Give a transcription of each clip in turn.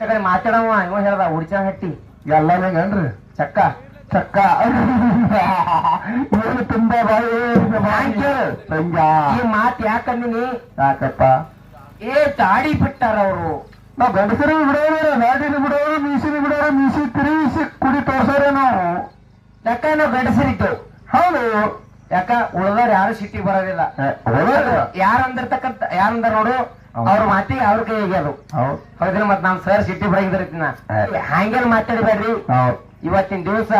ಕಡೆ ಮಾತಾಡವ ಇವ ಹೇಳ್ದ ಉಡ್ಚ ಹಟ್ಟಿ. ಏನ್ರಿ? ಚಕ್ಕ. ಚಕ್ಕ. ಏನು ತುಂಬಾ ಬಾಯಿ. ಸಂಜ. ಈ ಮಾತ್ ಯಾಕಂದಿನಿ ಯಾಕಪ್ಪ? ಏ ತಾಡಿ ಬಿಟ್ಟಾರ ಅವರು. ನಾವ್ ಗಂಡಸರು ಬಿಡೋರ ಗಾಡಿನ ಬಿಡೋರು ಮೀಸಿನ ಬಿಡೋರು ಮೀಸಿ ತಿರುಗಿಸಿ ಕುಡಿ ತೋರ್ಸೋರೆ ನಾವು. ಯಾಕ ನಾವು ಗಂಡಸರಿದ್ದು? ಹೌದು. ಯಾಕ ಉಳ್ದವ್ರು ಯಾರು ಸಿಟ್ಟಿಗೆ ಬರೋದಿಲ್ಲ. ಏ, ಒಳ್ಳೆದು. ಯಾರು? ಅಂದಿರ್ತಕ್ಕಂತ ನೋಡು. ಅವ್ರ ಮಾತಿಗೆ ಅವ್ರ ಕೈಗೆ ಅದು? ಹೌದು. ಹೌದಿಲ್ಲ ಮತ್ ನಾವ್ ಸರ್ ಸಿಟ್ಟಿ ಬರಗಿದ್ರತಿನ ಹೇ. ಹಂಗೇನ್ ಮಾತಾಡಬೇಡ್ರಿ. ಇವತ್ತಿನ ದಿವಸ.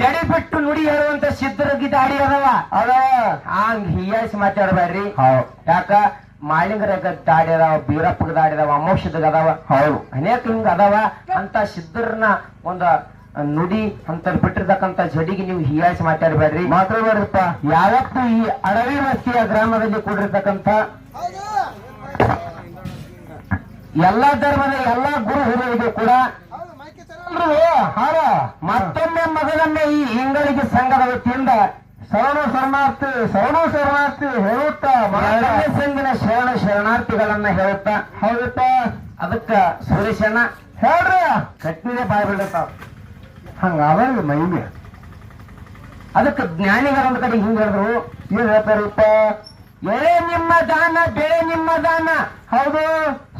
ಜಡಿ ಬಿಟ್ಟು ನುಡಿ ಹೇಳುವಂತ ಸಿದ್ಧರ ಗಿದಾಡಿ ಅದಾವ. ಅದ ಹಂಗ್ ಹೀಯಾಳಿಸಿ ಮಾತಾಡಬೇಡ್ರಿ. ಯಾಕ? ಮಾಲಿಂಗರ ದಾಡಿ ಅದಾವ ಬೀರಪ್ಪಗ ದಾಡಿ ಅದಾವ ಅಮೋಷದಾಗ ಅದಾವ. ಹೌದು. ಅನೇಕ ಹಿಂಗ ಅದಾವ. ಅಂತ ಸಿದ್ಧರನ್ನ ಒಂದ ನುಡಿ ಅಂತ ಬಿಟ್ಟಿರ್ತಕ್ಕಂತ ಜಡಿಗೆ ನೀವು ಹಿಯಾಸಿ ಮಾತಾಡಬೇಡ್ರಿ. ಮಾತಾಡಬೇಡ್ರಿಪ್ಪ. ಯಾವತ್ತು ಈ ಅಡವಿ ರಸ್ತೆಯ ಗ್ರಾಮದಲ್ಲಿ ಕೂಡಿರ್ತಕ್ಕಂತ ಎಲ್ಲಾ ಧರ್ಮದ ಎಲ್ಲಾ ಗುರು ಹಿರಿಯರಿಗೂ ಕೂಡ ಹಾರ ಮತ್ತೊಮ್ಮೆ ಮಗನನ್ನ ಈ ಹಿಂಗಳಿಗೆ ಸಂಘದ ವತಿಯಿಂದ ಶರಣ ಶರಣಾರ್ಥಿ ಶರಣ ಶರಣಾರ್ಥಿ ಹೇಳುತ್ತಾ ಸಂಘಿನ ಶರಣ ಶರಣಾರ್ಥಿಗಳನ್ನ ಹೇಳುತ್ತಾ ಹೌದಪ್ಪ. ಅದಕ್ಕ ಸುರೇಶಣ್ಣ ಹೇಳ್ರಿ. ಕಟ್ಟಿದೆ ಬಾಯ್ ಬಿಡತಾವ ಹಂಗಾದ್ರೆ ಮೈಮೆ ಅದಕ್ಕೆ ಜ್ಞಾನಿಗಳ ಒಂದ್ ಕಡೆ ಹಿಂಗ್ ಹೇಳಿದ್ರು. ಏನ್ ಹೇಳ್ತಾರಪ್ಪ? ಎಳೆ ನಿಮ್ಮ ದಾನ ಬೆಳೆ ನಿಮ್ಮ ದಾನ. ಹೌದು.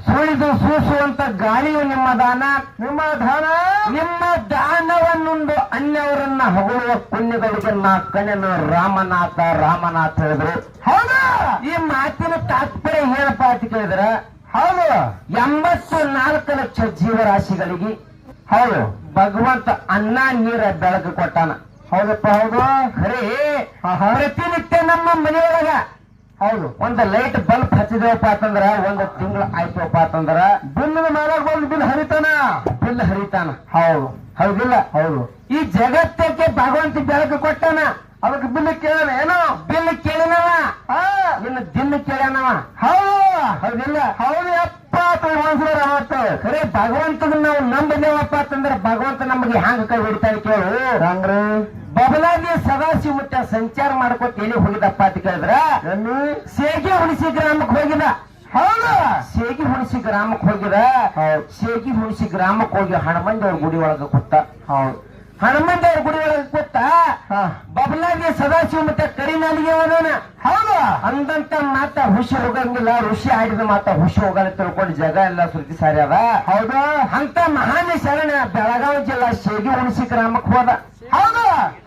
ಸುಳಿದು ಸೂಸುವಂತ ಗಾಳಿಯು ನಿಮ್ಮ ದಾನ ನಿಮ್ಮ ದಾನ ನಿಮ್ಮ ದಾನವನ್ನುಂಡು ಅನ್ಯವರನ್ನ ಹೊಗಳುವ ಪುಣ್ಯಗಳಿಗೆ ನಾ ಕಣ್ಣನು ರಾಮನಾಥ ರಾಮನಾಥ ಹೇಳಿದ್ರು. ಹೌದು! ಈ ಮಾತಿನ ತಾತ್ಪರ್ಯ ಏನಪ್ಪ ಅಂತ ಕೇಳಿದ್ರ ಹೌದು! ಎಂಬತ್ತು ನಾಲ್ಕು ಲಕ್ಷ ಜೀವರಾಶಿಗಳಿಗೆ ಹೌದು! ಭಗವಂತ ಅನ್ನ ನೀರ ಬೆಳಕು ಕೊಟ್ಟಾನ. ಹೌದಪ್ಪ ಹೌದು! ಖರೇ. ಪ್ರತಿನಿತ್ಯ ನಮ್ಮ ಮನೆಯೊಳಗ ಹೌದು. ಒಂದ್ ಲೈಟ್ ಬಲ್ಬ್ ಹಚ್ಚಿದೇವಪ್ಪ ಅಂತಂದ್ರ ಒಂದು ತಿಂಗಳು ಆಯ್ತವಪ್ಪ ಅಂತಂದ್ರ ಬಿಲ್ಲಿನ ಮೇಲೆ ಬಂದು ಬಿಲ್ ಹರಿತಾನ? ಬಿಲ್ ಹರಿತಾನ. ಹೌದು. ಹೌದಿಲ್ಲ? ಹೌದು. ಈ ಜಗತ್ತಕ್ಕೆ ಭಗವಂತ ಬೆಳಕು ಕೊಟ್ಟಾನ? ಅದಕ್ಕೆ ಬಿಲ್ ಕೇಳ ಏನು? ಬಿಲ್ ಕೇಳಿನವ? ನಿನ್ನ ಕೇಳ್ಯಾನವ ಹೌದು. ಹೌದಿಲ್ಲ? ಹೌದು ಅಪ್ಪ ಮನ್ಸರ ಅವತ್ತು ಖರೆ ಭಗವಂತನ ನಾವು ನಂಬಿದೇವಪ್ಪ ಅಂತಂದ್ರೆ ಭಗವಂತ ನಮಗೆ ಹ್ಯಾಂಗ ಕೈ ಹಿಡಿತಾನೆ ಕೇಳು? ಹಂಗ್ರಿ? ಬಬಲಾದಿ ಸದಾಶಿವ ಮುಟ್ಟ ಸಂಚಾರ ಮಾಡ್ಕೊತ ಎಲ್ಲಿ ಹೋಗಿದಪ್ಪ ಅಂತ ಕೇಳಿದ್ರ? ಸೇಗಿ ಹುಣಸಿ ಗ್ರಾಮಕ್ಕೆ ಹೋಗಿದ ಹೌದು. ಸೇಗಿ ಹುಣಸಿ ಗ್ರಾಮಕ್ಕೆ ಹೋಗಿದ ಹೌದು. ಸೇಗಿ ಹುಣಸಿ ಗ್ರಾಮಕ್ಕೆ ಹೋಗಿ ಹನುಮಂದೇವ್ರ ಗುಡಿ ಒಳಗ ಕೂತ. ಹೌದು. ಹನುಮಂದೇವ್ರ ಗುಡಿ ಒಳಗ ಕೂತ ಹಾ ಬಬಲಾದಿ ಸದಾಶಿವ ಮತ್ತೆ ಕರಿನಾಲಿಗೆ ಹೋದಾನ ಅಂದಂತ ಮಾತ ಹುಷಿ ಹೋಗಂಗಿಲ್ಲ ಋಷಿ ಆಡಿದ ಮಾತ ಹುಷಿ ಹೋಗಲ್ಲ ತಿಳ್ಕೊಂಡು ಜಗ ಎಲ್ಲ ಸುದ್ದಿ ಸಾರಿ ಅದ ಹೌದು. ಅಂತ ಮಹಾನ್ ಶರಣ ಬೆಳಗಾವಿ ಜಿಲ್ಲಾ ಶೇಗಿ ಹುಣಸಿ ಗ್ರಾಮಕ್ಕೆ ಹೋದ. ಹೌದು.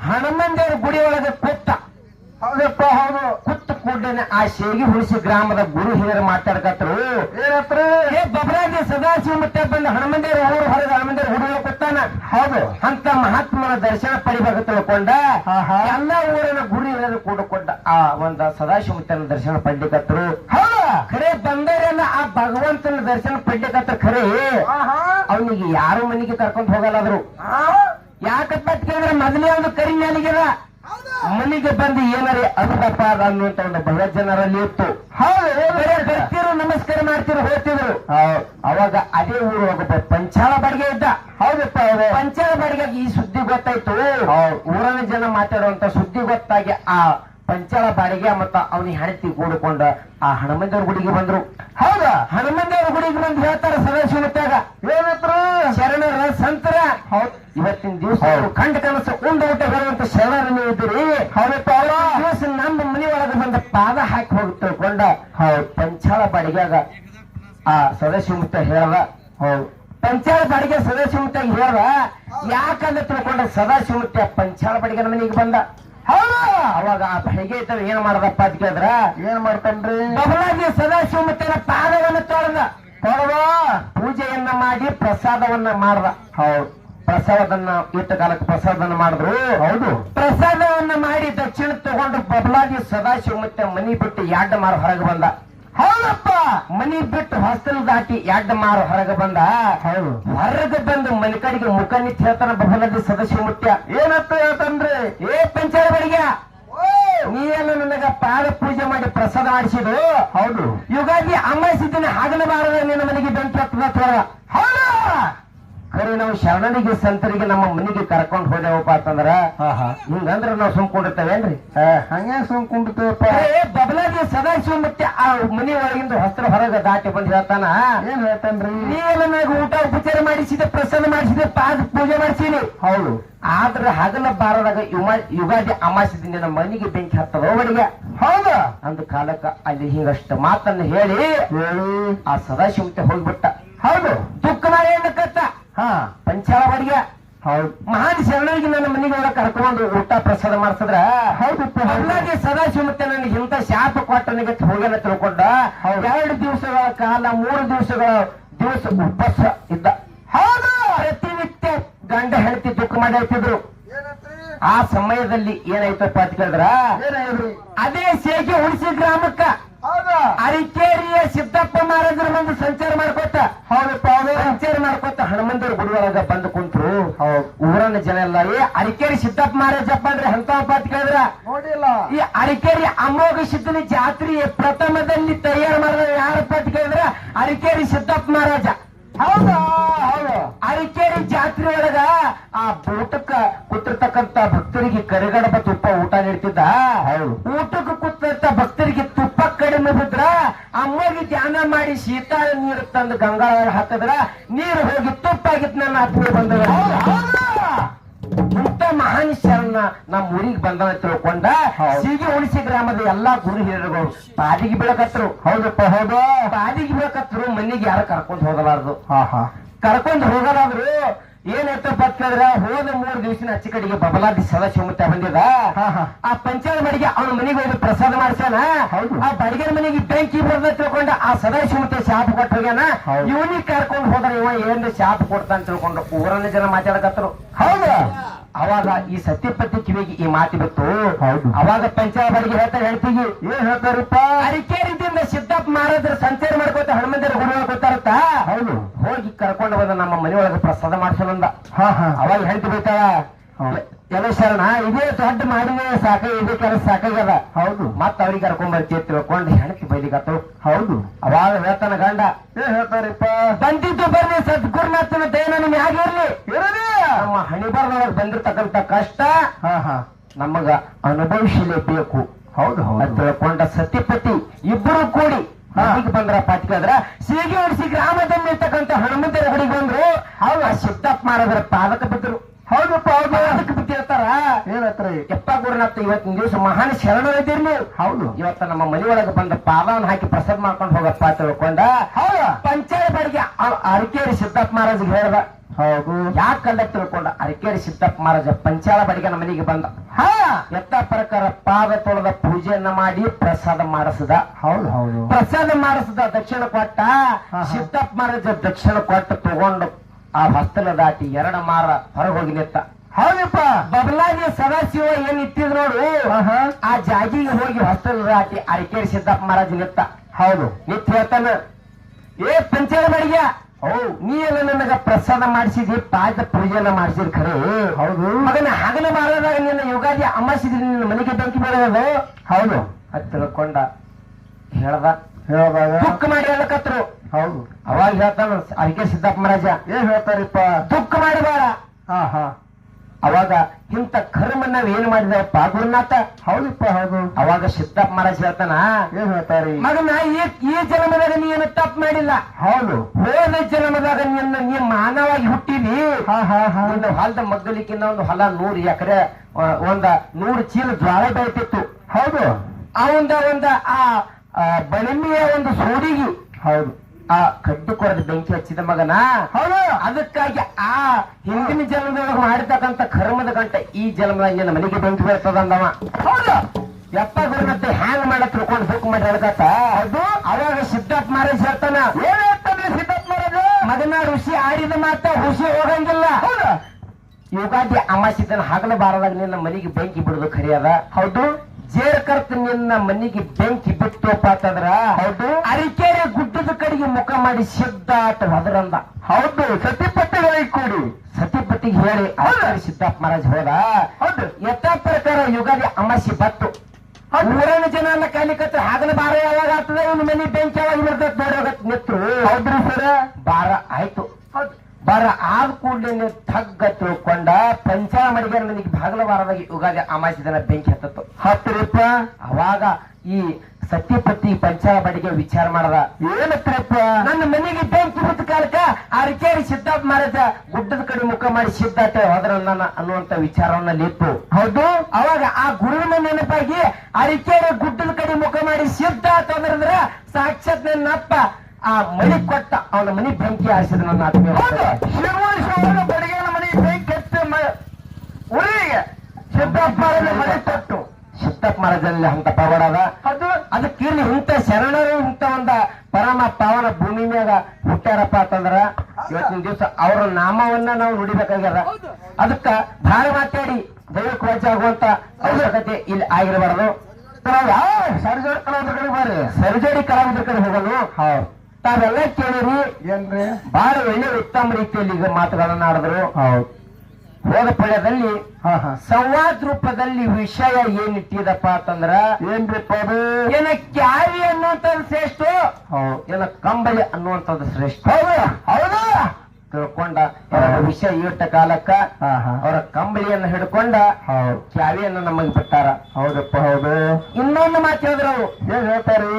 ಹನುಮಂದೇವ್ರ ಗುಡಿ ಒಳಗೆ ಕುತ್ತ ಹೌದಪ್ಪ ಹೌದು. ಕುತ್ತ ಕೂಡಲೇ ಆ ಶೇಗಿ ಹುಣಸಿ ಗ್ರಾಮದ ಗುರು ಹಿರಿಯರು ಮಾತಾಡ್ಕತ್ರು. ಏನತ್ರ? ಏ ಬಬರಾಜಿ ಸದಾಶಿವ ಮತ್ತೆ ಬಂದ ಹನುಮಂದೇವ್ರ ಊರು ಹೊರಗೆ ಹನುಮಂದೇವ್ರ ಹುಡುಗ ಕುತ್ತಾನ ಹೌದು. ಅಂತ ಮಹಾತ್ಮನ ದರ್ಶನ ಪಡಿಬೇಕು ತಿಳ್ಕೊಂಡ ಆಹಾ. ಎಲ್ಲ ಊರಿನ ಗುರು ಹಿರಿಯರು ಕೂಡಿಕೊಂಡ ಆ ಒಂದ ಸದಾಶಿವತನ ದರ್ಶನ ಪಡ್ಲಿಕತ್ತರು ಖರೆ ಬಂದವರೆಲ್ಲ ಆ ಭಗವಂತನ ದರ್ಶನ ಪಡ್ಲಿಕತ್ರ ಖರೆ. ಅವನಿಗೆ ಯಾರು ಮನೆಗೆ ಕರ್ಕೊಂಡ್ ಹೋಗಲ್ಲಾದ್ರು ಆ ಯಾಕಪ್ಪ ಕೇಳಿದ್ರೆ ಮೊದಲೇ ಒಂದು ಕರಿ ನಾಲಿಗೆದ ಮನೆಗೆ ಬಂದು ಏನಾರೇ ಅನುದಪ್ಪ ಅನ್ನುವಂತ ಒಂದು ಬಹಳ ಜನರಲ್ಲಿ ಇತ್ತು. ಬರ್ತಿರು ನಮಸ್ಕಾರ ಮಾಡ್ತಿರು ಹೋಗ್ತಿದ್ರು ಅವಾಗ ಅದೇ ಊರು ಒಬ್ಬ ಪಂಚಾಳ ಬಾಡಿಗೆ ಇದ್ದ. ಹೌದಪ್ಪ ಹೌದು. ಪಂಚಾಳ ಬಾಡಿಗೆ ಈ ಸುದ್ದಿ ಗೊತ್ತಾಯ್ತು. ಊರನ ಜನ ಮಾತಾಡುವಂತ ಸುದ್ದಿ ಗೊತ್ತಾಗಿ ಆ ಮತ್ತ ಅವನಿಗೆ ಕೂಡಿಕೊಂಡ ಆ ಹನುಮಂತವ್ರ ಗುಡಿಗೆ ಬಂದ್ರು. ಹೌದಾ? ಹನುಮಂತವ್ರ ಗುಡಿಗೆ ಬಂದು ಹೇಳ್ತಾರೆ ಸದಾಶಿವತ್ತಾಗ ಏನತ್ರು? ಶರಣರ ಸಂತರ. ಹೌದು. ಇವತ್ತಿನ ದಿವಸ. ಕಂಡ ಕನಸು ಉಂಡ ಊಟ ಬರುವಂತ ಶರಣರ ನೀವು ಇದ್ದೀರಿ. ಹೌದಪ್ಪ ದಿವಸ ನಮ್ಮ ಮನೆ ಒಳಗೆ ಬಂದ ಪಾದ ಹಾಕಿ ಹೋಗಿ ತಿಳ್ಕೊಂಡ ಹೌದು. ಪಂಚಾಳ ಬಾಡಿಗೆಗ ಆ ಸದಸ್ಯ ಮುತ್ತ ಹೇಳದ. ಹೌದು. ಪಂಚಾಳ ಬಾಡಿಗೆ ಸದಸ್ಯ ಮುತ್ತ ಹೇಳದ. ಯಾಕಂದ ತಿಳ್ಕೊಂಡ ಸದಾಶಿವ ಮುತ್ತ ಪಂಚಾಳ ಬಾಡಿಗೆ ಮನೆಗೆ ಬಂದ ಹೌದು ಅವಾಗ ಆ ಬಾಡಿಗೆ ಇದ್ದ ಏನ್ ಮಾಡ್ದಪ್ಪ ಅದ್ ಕೇಳಿದ್ರ? ಏನ್ ಮಾಡ್ತಾನ್ರಿ? ಬಬಲಾಜಿ ಸದಾಶಿವ ಮತ್ತೆ ಪಾದವನ್ನ ತೊಳೆದ. ತೊಳೆದ? ಪೂಜೆಯನ್ನ ಮಾಡಿ ಪ್ರಸಾದವನ್ನ ಮಾಡ್ದ. ಹೌದು. ಪ್ರಸಾದನ್ನ ಇಟ್ಟ ಕಾಲಕ್ಕೆ ಪ್ರಸಾದನ ಮಾಡಿದ್ರು. ಹೌದು. ಪ್ರಸಾದವನ್ನ ಮಾಡಿ ದಕ್ಷಿಣ ತಗೊಂಡು ಬಬಲಾಜಿ ಸದಾಶಿವ ಮತ್ತೆ ಮನಿ ಬಿಟ್ಟು ಯಾಡ್ ಮಾರು ಹೊರಗೆ ಬಂದ. ಹೌದಪ್ಪ. ಮನಿ ಬಿಟ್ಟು ಹಾಸ್ಟೆಲ್ ದಾಟಿ ಎಡ್ ಮಾರು ಹೊರಗೆ ಬಂದ. ಹೌದು. ಹೊರಗೆ ಬಂದು ಮನೆ ಕಡೆಗೆ ಮುಖ ನಿತ್ಯ ಹೇಳ್ತಾನ ಬಬಲಗಿ ಸದಾಶಿವ ಮುತ್ಯ ಏನತ್ತ ಹೇಳ್ತಾನ್ರಿ? ಏ ಪಂಚಾಯ ಬಡಿಗೆ ನೀವೆಲ್ಲ ನನಗ ಪಾದ ಪೂಜೆ ಮಾಡಿ ಪ್ರಸಾದ ಆಡಿಸಿದ್ರು. ಹೌದು. ಯುಗಾದಿ ಅಮಾಸಿ ದಿನ ಆಗಲಬಾರದು ನಿನ್ನ ಮನೆಗೆ ಬೆಂಕಿ ಹತ್ತದ ಹೌದು. ಖರೆ ನಾವು ಶರಣನಿಗೆ ಸಂತರಿಗೆ ನಮ್ಮ ಮನೆಗೆ ಕರ್ಕೊಂಡು ಹೋದೆವಪ್ಪ ಅಂತಂದ್ರ ಹಿಂಗಂದ್ರ ನಾವು ಸುಮ್ಕೊಂಡಿರ್ತೇವೇನ್ರಿ ಹಂಗೆ ಸುಮ್ಕೊಂಡಿರ್ತೇವಪ್ಪ. ಬಬಲಾಗಿ ಸದಾಶಿವ ಮತ್ತೆ ಆ ಮನೆ ಒಳಗಿಂದ ಹೊಸ್ತ್ರ ಹೊರಗ ದಾಟಿ ಬಂದ್ ಹೇಳ್ತಾನ. ಏನ್ ಹೇಳ್ತಾನ್ರಿ? ನೀವೆಲ್ಲ ನನಗೆ ಊಟ ಉಪಚಾರ ಮಾಡಿಸಿದ ಪ್ರಸನ್ನ ಮಾಡಿಸಿದೆ ಪಾದ ಪೂಜೆ ಮಾಡಿಸೀನಿ. ಹೌದು. ಆದ್ರೆ ಹಗಲ ಬಾರದಾಗ ಯುಮ- ಯುಗಾದಿ ಅಮಾಸಿ ದಿನ ಮನೆಗೆ ಬೆಂಕಿ ಹತ್ತದ ಅವರಿಗೆ ಹೌದ. ಅಂದ ಕಾಲಕ್ಕ ಅಲ್ಲಿ ಹಿಂಗಷ್ಟು ಮಾತನ್ನ ಹೇಳಿ ಆ ಸದಾಶಿವತೆ ಹೋಗ್ಬಿಟ್ಟ. ಹೌದು. ದುಃಖ ಮಾಡಿ ಏನಕ್ಕತ್ತ? ಹಾ ಪಂಚಾಳ ಬಡಿಗೆ ಹೌದು. ಮಹಾನ್ ಶರಣರಿಗೆ ನನ್ನ ಮನೆಗೆ ಒಳಗೆ ಕರ್ಕೊಂಡು ಊಟ ಪ್ರಸಾದ ಮಾಡಿಸಿದ್ರ ಹೌದು ಅಲ್ಲಾಗೆ ಸದಾಶಿವ ಮತ್ತೆ ನನಗೆ ಇಂಥ ಶಾಪ ಕೊಟ್ಟನಿಗೆ ಹೋಗ್ಯಾನ ತಿಳ್ಕೊಂಡ. ಎರಡು ದಿವಸಗಳ ಕಾಲ ಮೂರು ದಿವಸಗಳ ದಿವಸ ಉಪವಾಸ ಇದ್ದ. ಹೌದು. ಪ್ರತಿನಿತ್ಯ ಗಂಡ ಹೆಂಡತಿ ದುಃಖ ಮಾಡಿ ಹೇಳ್ತಿದ್ರು. ಆ ಸಮಯದಲ್ಲಿ ಏನಾಯ್ತಪ್ಪ ಅಂತ ಕೇಳಿದ್ರ? ಅದೇ ಸೇಗೆ ಉಳಿಸಿ ಗ್ರಾಮಕ್ಕ. ಅರಿಕೇರಿಯ ಸಿದ್ದಪ್ಪ ಮಹಾರಾಜರ ಬಂದು ಸಂಚಾರ ಮಾಡ್ಕೊತ ಹೌದಪ್ಪ ಹೌದು ಸಂಚಾರ ಮಾಡ್ಕೋತ ಹನುಮಂತರ ಗುಡಿ ಒಳಗ ಬಂದು ಕುಂತ್ರು. ಹೌದು. ಊರನ್ನ ಜನ ಎಲ್ಲ ಏ ಅರಿಕೇರಿ ಸಿದ್ದಪ್ಪ ಮಹಾರಾಜಪ್ಪ ಅಂದ್ರೆ ಅಂತ ಕೇಳಿದ್ರ? ನೋಡಿಲ್ಲ. ಈ ಅರಿಕೇರಿ ಅಮೋಘ ಸಿದ್ಧನ ಜಾತ್ರೆ ಪ್ರಥಮದಲ್ಲಿ ತಯಾರು ಮಾಡಿದ ಯಾರಪ್ಪ ಅಂತ ಕೇಳಿದ್ರ? ಅರಿಕೇರಿ ಸಿದ್ದಪ್ಪ ಮಹಾರಾಜ. ಹೌದಾ? ಹೌದು. ಅರಿಕೇರಿ ಜಾತ್ರೆ ಒಳಗ ಆ ಬೋಟಕ್ಕ ಕೂತಿರ್ತಕ್ಕಂತ ಭಕ್ತರಿಗೆ ಕರಿಗಡಬ ಮಾಡಿ ಶೀತಾಳ ನೀರು ತಂದು ಗಂಗಾಳ ಹಾಕಿದ್ರ ನೀರು ಹೋಗಿ ತುಪ್ಪಾಗಿತ್ತು ನನ್ನ ಆತ್ಮೀಯ ಬಂದವ ಇಂಥ ಮಹಾನ್ ಶರಣ ನಮ್ಮ ಊರಿಗೆ ಬಂದವ ತಿಳ್ಕೊಂಡ ಸಿಗಿ ಉಳಿಸಿ ಗ್ರಾಮದ ಎಲ್ಲಾ ಗುರು ಹಿರಿಯರುಗಳು ಪಾದಿಗೆ ಬೀಳಕತ್ರು. ಹೌದಪ್ಪ ಹೌದು. ಪಾದಿಗೆ ಬೀಳಕತ್ರು ಮನೆಗೆ ಯಾರು ಕರ್ಕೊಂಡು ಹೋಗಬಾರದು. ಹಾ ಹಾ ಕರ್ಕೊಂಡು ಏನಾಯ್ತಪ್ಪ ಅಂತ ಕೇಳಿದ್ರ ಹೋದ ಮೂರು ದಿವಸಿನ ಅಚ್ಚಿ ಕಡೆಗೆ ಬಬಲಾದಿ ಸದಾಶಿವಮೂರ್ತಿ ಬಂದಿದ ಆ ಪಂಚಾಯತ್ ಮಡಿಗೆ ಅವನ ಮನೆಗೆ ಹೋಗಿ ಪ್ರಸಾದ ಮಾಡ್ಸ್ಯಾನ? ಹೌದು. ಆ ಬಡಗರ ಮನೆಗೆ ಬೆಂಕಿ ಬರ್ದ ತಿಳ್ಕೊಂಡ ಆ ಸದಾಶಿವಮೂರ್ತಿ ಶಾಪ ಕೊಟ್ಟು ಹೋಗ್ಯಾನ? ಇವನಿ ಇವನಿಗೆ ಕರ್ಕೊಂಡು ಹೋದ್ರ ಇವ ಏನ್ ಶಾಪ ಕೊಡ್ತಾನ ತಿಳ್ಕೊಂಡು ಊರನ್ನ ಜನ ಮಾತಾಡಕತ್ತರು ಹೌದಾ. ಅವಾಗ ಈ ಸತ್ಯಪತಿ ಕಿವಿಗೆ ಈ ಮಾತು ಬಿತ್ತು. ಅವಾಗ ಪಂಚಾಯತ್ ಬಡಿಗೆ ಹೇಳ್ತಾರೆ ಹೇಳ್ತೀವಿ ಏನ್ ಹೇಳ್ತಾರಪ್ಪ? ರೀತಿಯಿಂದ ಸಿದ್ದಪ್ಪ ಮಹಾರಾಜರು ಸಂಚಾರ ಮಾಡ್ಕೋತ ಹನುಮಂತರ ಗುರು ಗೊತ್ತಾರತ್ತ ಹೌದು. ಹೋಗಿ ಕರ್ಕೊಂಡು ಬಂದ ನಮ್ಮ ಮನೆಯೊಳಗೆ ಪ್ರಸಾದ ಹಾ ಅವಾಗ ಹೇಳ್ತಿ ಬೈತಾಳ ಶರಣ ಇದೇ ದೊಡ್ಡ ಮಾಡಿನೇ ಸಾಕ ಇದೇ ಕೆಲಸ ಸಾಕಾಗ್ಯದ. ಹೌದು. ಮತ್ತ ಅವ್ರಿಗೆ ಕರ್ಕೊಂಡ್ ಚೇತ್ ತಿಳ್ಕೊಂಡು ಹೆಣತಿ ಬೈಲಿಗತ್ತು ಹೌದು. ಅವಾಗ ಹೇಳ್ತಾನ ಗಂಡ ಏ ಹೇಳ್ತಾರಪ್ಪ. ಬಂದಿದ್ದು ಬರ್ಲಿ ಸದ್ಗುರುನಾಥನ ದಯನ ನಿಮ್ ಹೇಗಿರ್ಲಿ ಇರಲಿ. ನಮ್ಮ ಹಣಿಬಾರ್ದೊಳಗೆ ಬಂದಿರ್ತಕ್ಕಂತ ಕಷ್ಟ ಹಾ ಹಾ. ನಮಗ ಅನುಭವಿಸಲೇಬೇಕು ಹೌದು ಹೌದು. ತಿಳ್ಕೊಂಡ ಸತ್ಯಪತಿ ಇಬ್ಬರು ಕೂಡಿ ಹೀಗೆ ಬಂದ್ರ ಪಾಟಿಕಂದ್ರ ಸೀಗೆ ಹೊಡಿಸಿ ಗ್ರಾಮದಲ್ಲಿ ಇರ್ತಕ್ಕಂಥ ಹನುಮಂತರ ಗುಡಿಗೆ ಬಂದ್ರು. ಅವ್ರು ಸಿದ್ದಪ್ಪ ಮಾರದ್ರ ಪಾದಕ ಬಿದ್ರು. ಹೌದಪ್ಪ ಹೌದು. ಪಾದಕ ಬಿಟ್ಟಿರ್ತಾರ ಏನತ್ರಿ ಎಪ್ಪ ಗುರುನಾಥ ಇವತ್ತಿನ ದಿವಸ ಮಹಾನ್ ಶರಣರಿದ್ದೀರಿ ನೀವು. ಹೌದು. ಇವತ್ತ ನಮ್ಮ ಮನೆಯೊಳಗೆ ಬಂದ ಪಾದವನ್ನು ಹಾಕಿ ಪ್ರಸಾದ ಮಾಡ್ಕೊಂಡು ಹೋಗಪ್ಪ ಅಂತ ತಿಳ್ಕೊಂಡ ಹೌದು. ಪಂಚಾಯತ್ ಬಾಡಿಗೆ ಅರಕೇರಿ ಸಿದ್ದಪ್ಪ ಮಹಾರಾಜ್ಗೆ ಹೇಳ್ದ. ಹೌದು. ಯಾಕಂದ ತಿಳ್ಕೊಂಡ ಅರಕೇರಿ ಸಿದ್ದಪ್ಪ ಮಹಾರಾಜ ಪಂಚಾಳ ಬಾಡಿಗೆ ನಮ್ಮ ಮನೆಗೆ ಬಂದ. ಹಾ. ಎತ್ತ ಪ್ರಕಾರ ಪಾದ ತೊಳೆದ ಪೂಜೆಯನ್ನ ಮಾಡಿ ಪ್ರಸಾದ ಮಾಡಿಸದ. ಹೌದು ಹೌದು. ಪ್ರಸಾದ ಮಾಡಿಸದ ದಕ್ಷಿಣ ಕೊಟ್ಟ. ಸಿದ್ದಪ್ಪ ಮಹಾರಾಜ ದಕ್ಷಿಣ ಕೊಟ್ಟ ತಗೊಂಡು ಆ ಹಸ್ತಲ ದಾಟಿ ಎರಡ ಮಾರ ಹೊರಗೋಗಿ ಹೋಗಿ ನಿಂತ. ಹೌದಪ್ಪ. ಬದಲಾಗಿ ಸದಾಶಿವ ಏನ್ ಇಟ್ಟಿದ್ ನೋಡು? ಆ ಜಾಗಿಗೆ ಹೋಗಿ ಹಸ್ತನ ದಾಟಿ ಅರಿಕೇರಿ ಸಿದ್ದಪ್ಪ ಮಹಾರಾಜ್ ನಿಂತ. ಹೌದು. ನಿತ್ ಹೇಳ್ತಾನ ಏ ಪಂಚಾಯತ್ ಬಾಡಿಗೆ ಹೌದು ನೀ ಎಲ್ಲ ನನಗ ಪ್ರಸಾದ ಮಾಡಿಸಿದಿ ಪಾದ ಪೂಜೆನ ಮಾಡಿಸಿದ್ ಖರೆ ಹೌದು. ಮಗನ ಹಗಲ ಬಾರದಾಗ ನಿನ್ನ ಯುಗಾದಿ ಅಮಾಸಿದ್ರಿ ನಿನ್ನ ಮನೆಗೆ ಬೆಂಕಿ ಬರೋದು ಹೌದು. ಅದ್ ತಿಳ್ಕೊಂಡ ಹೇಳ್ದ. ಹೇಳ್ದಾಗ. ಮಾಡಿ ಹೇಳಕತ್ರು. ಹೌದು. ಅವಾಗ ಹೇಳ್ತಾನ ಅದಕ್ಕೆ ಸಿದ್ದಪ್ಪ ಮಹಾರಾಜ ಏನ್ ಹೇಳ್ತಾರಪ್ಪ? ದುಃಖ ಮಾಡಬೇಡ. ಹಾ ಹಾ. ಅವಾಗ ಇಂಥ ಕರ್ಮ ನಾವ್ ಏನ್ ಮಾಡಿದವಪ್ಪ ಗುರುನಾಥ? ಹೌದಪ್ಪ ಹೌದು. ಅವಾಗ ಸಿದ್ದಪ್ಪ ಮಹಾರಾಜ್ ಹೇಳ್ತಾನ? ಏನ್ ಹೇಳ್ತಾರಿ? ಮಗನ ಈ ಜನ್ಮದಾಗ ನೀನು ತಪ್ಪು ಮಾಡಿಲ್ಲ. ಹೌದು. ಹೋದ ಜನ್ಮದಾಗ ನಿನ್ನ ನೀ ಮಾನವಾಗಿ ಹುಟ್ಟಿದಿ. ಹಾ ಹಾ ಹಾ. ಒಂದು ಹೊಲದ ಮಗ್ಗಲಿಕ್ಕಿಂತ ಒಂದು ಹೊಲ ನೂರು ಎಕರೆ ಒಂದ ನೂರು ಚೀಲ ಜ್ವಾಳ ಬೆಳಿತಿತ್ತು. ಹೌದು. ಅವಂದ ಒಂದ ಆ ಆ ಬಣಿಮೆಯ ಒಂದು ಸೋಡಿಗಿ. ಹೌದು. ಆ ಕಡ್ಡು ಕೊರದ ಬೆಂಕಿ ಹಚ್ಚಿದ ಮಗನ? ಹೌದು. ಅದಕ್ಕಾಗಿ ಆ ಹಿಂದಿನ ಜನ್ಮದೊಳಗೆ ಮಾಡಿರ್ತಕ್ಕಂಥ ಕರ್ಮದ ಗಂಟ ಈ ಜನ್ಮದಾಗ ನಿನ್ನ ಮನೆಗೆ ಬೆಂಕಿ ಬೀಳ್ತದಂದವ ಹೌದು. ಎಪ್ಪ ಗುರುನತ್ತೆ ಹ್ಯಾಂಗ್ ಮಾಡ ತಿಳ್ಕೊಂಡು ಬುಕ್ ಮಾಡಿ ಹೇಳ್ಕತ್ತ ಅದು ಅವಾಗ ಸಿದ್ಧಾರ್ಥ ಮಹಾರಾಜ್ ಹೇಳ್ತಾನ ಏನ್ ಹೇಳ್ತಾನೆ ಸಿದ್ಧಾರ್ಥ ಮಹಾರಾಜ? ಮಗನ ಋಷಿ ಆಡಿದ ಮಾತ ಋಷಿ ಹೋಗಂಗಿಲ್ಲ. ಹೌದು. ಯುಗಾದಿ ಅಮಾಸಿದ್ದನ ಹಗಲ ಬಾರದಾಗ ನಿನ್ನ ಮನೆಗೆ ಬೆಂಕಿ ಬಿಡುದು ಖರಿಯದ ಹೌದು. ಜೇರ್ ಕರ್ತ ನಿನ್ನ ಮನೆಗೆ ಬೆಂಕಿ ಬಿಟ್ಟೋಪಾತದ್ರ ಅಂತಂದ್ರ ಹೌದು. ಅರಿಕೆರೆ ಗುಡ್ಡದ ಕಡೆಗೆ ಮುಖ ಮಾಡಿ ಸಿದ್ಧಾಟ ಅದರಂದ ಹೌದು ಸತಿಪಟ್ಟೆಗಳಿಗೆ ಕೂಡಿ. ಸತಿಪತಿಗೆ ಹೇಳಿ ಅವರು ಸಿದ್ದಪ್ಪ ಮಹಾರಾಜ್ ಹೋದ. ಹೌದು. ಯಥಾ ಪ್ರಕಾರ ಯುಗಾದಿ ಅಮಾಸಿ ಬತ್ತು ಮೂರನೇ ಜನ ಎಲ್ಲ ಕಾಲಿಕತ್ರ ಹಗಲ ಬಾರ ಯಾವಾಗ ಆಗ್ತದೆ? ಇವ್ನ ಮನೆ ಬೆಂಕಿ ಯಾವಾಗ ಬರ್ತದೆ ನೋಡೋಗತ್ ನಿತ್ರು ಹೌದ್ರಿ ಸರ. ಬಾರ ಆಯ್ತು. ಬಾರ ಆದ ಕೂಡಲೇ ತಗ್ಗ ತಿಳ್ಕೊಂಡ ಪಂಚಾಮಡಿಗೆ ನನಗೆ ಭಾಗಲವಾರದಾಗಿ ಯುಗಾದಿ ಅಮಾಸಿ ದಿನ ಬೆಂಕಿ ಹತ್ತತ್ತು. ಹತ್ತಿರಪ್ಪ ಅವಾಗ ಈ ಸತ್ಯಪತಿ ಪಂಚಾಮಡಿಗೆ ವಿಚಾರ ಮಾಡದ. ಏನತ್ತರಪ್ಪ ನನ್ನ ಮನೆಗೆ ಬೆಂಕಿ ಬಿದ್ದ ಕಾಲಕ್ಕ ಅರಕೇರಿ ಸಿದ್ಧಾಪ್ ಮಾಡಿದ ಗುಡ್ಡದ ಕಡೆ ಮುಖ ಮಾಡಿ ಸಿದ್ಧಾತೆ ಹೋದ್ರ ನನ್ನ ಅನ್ನುವಂತ ವಿಚಾರವನ್ನ ಲಿಪ್ಪು ಹೌದು? ಅವಾಗ ಆ ಗುರುವಿನ ನೆನಪಾಗಿ ಅರಿಕೆರೆ ಗುಡ್ಡದ ಕಡೆ ಮುಖ ಮಾಡಿ ಸಿದ್ಧಾತ ಅಂದ್ರ ಸಾಕ್ಷಾತ್ ನನ್ನ ಅಪ್ಪ. ಆ ಮನಿ ಕೊಟ್ಟ ಅವನ ಮನಿ ಬೆಂಕಿ ಹಾರಿಸಿದ ನನ್ನ ಆತ್ಮೀಯ ಶ್ರೀನಿವಾಸ ಅವರ ಬಡಿಗೆನ ಮನೆ ಬೆಂಕಿ ಕೆತ್ತ ಊರಿಗೆ ಸಿದ್ದಪ್ಪ ಮನೆ ಕೊಟ್ಟು ಸಿದ್ದಪ್ಪ ಮಹಾರಾಜನಲ್ಲಿ ಅಂತ ಪವಾಡದ ಅದು. ಅದಕ್ಕೆ ಇಲ್ಲಿ ಇಂಥ ಶರಣರು ಇಂಥ ಒಂದ ಪರಮ ಪಾವನ ಭೂಮಿ ಮ್ಯಾಗ ಹುಟ್ಟ್ಯಾರಪ್ಪ ಅಂತಂದ್ರ ಇವತ್ತಿನ ದಿವಸ ಅವರ ನಾಮವನ್ನ ನಾವು ನುಡಿಬೇಕಾಗ್ಯದ. ಅದಕ್ಕ ಭಾಳ ಮಾತಾಡಿ ದೈವಕ್ಕೆ ವಜ ಆಗುವಂತ ಅವಶ್ಯಕತೆ ಇಲ್ಲಿ ಆಗಿರಬಾರದು. ಸರ್ಜರಿ ಕಲಾವಿದ್ರ ಕಡೆ ಬರ್ರಿ ಸರ್ಜರಿ ಕಲಾವಿದರ ಕಡೆ ಹೋಗೋದು ಹೌದು. ತಾವೆಲ್ಲ ಕೇಳಿರಿ ಏನ್ರಿ? ಬಹಳ ಒಳ್ಳೆ ಉತ್ತಮ ರೀತಿಯಲ್ಲಿ ಈಗ ಮಾತುಗಳನ್ನ ಆಡಿದ್ರು. ಹೌದು. ಹೋದ ಪಳ್ಯದಲ್ಲಿ ಹಾ ಸಂವಾದ ರೂಪದಲ್ಲಿ ವಿಷಯ ಏನಿಟ್ಟಿದಪ್ಪ ಅಂತಂದ್ರ ಏನ್ರಿಪ್ಪ ಅದು ಏನ ಕ್ಯಾರಿ ಅನ್ನುವಂಥದ್ದು ಶ್ರೇಷ್ಠ ಏನ ಕಂಬಳಿ ಅನ್ನುವಂಥದ್ದು ಶ್ರೇಷ್ಠ. ಹೌದು. ಹೌದು. ತಿಳ್ಕೊಂಡ ವಿಷಯ ಇಟ್ಟ ಕಾಲಕ್ಕ ಅವರ ಕಂಬಳಿಯನ್ನ ಹಿಡ್ಕೊಂಡ ಹೌದು. ಕ್ಯಾವಿಯನ್ನ ನಮಗೆ ಬಿಟ್ಟಾರ. ಹೌದಪ್ಪ ಹೌದು. ಇನ್ನೊಂದು ಮಾತು ಹೇಳಿದ್ರು ಅವರು. ಏನ್ ಹೇಳ್ತಾರಿ?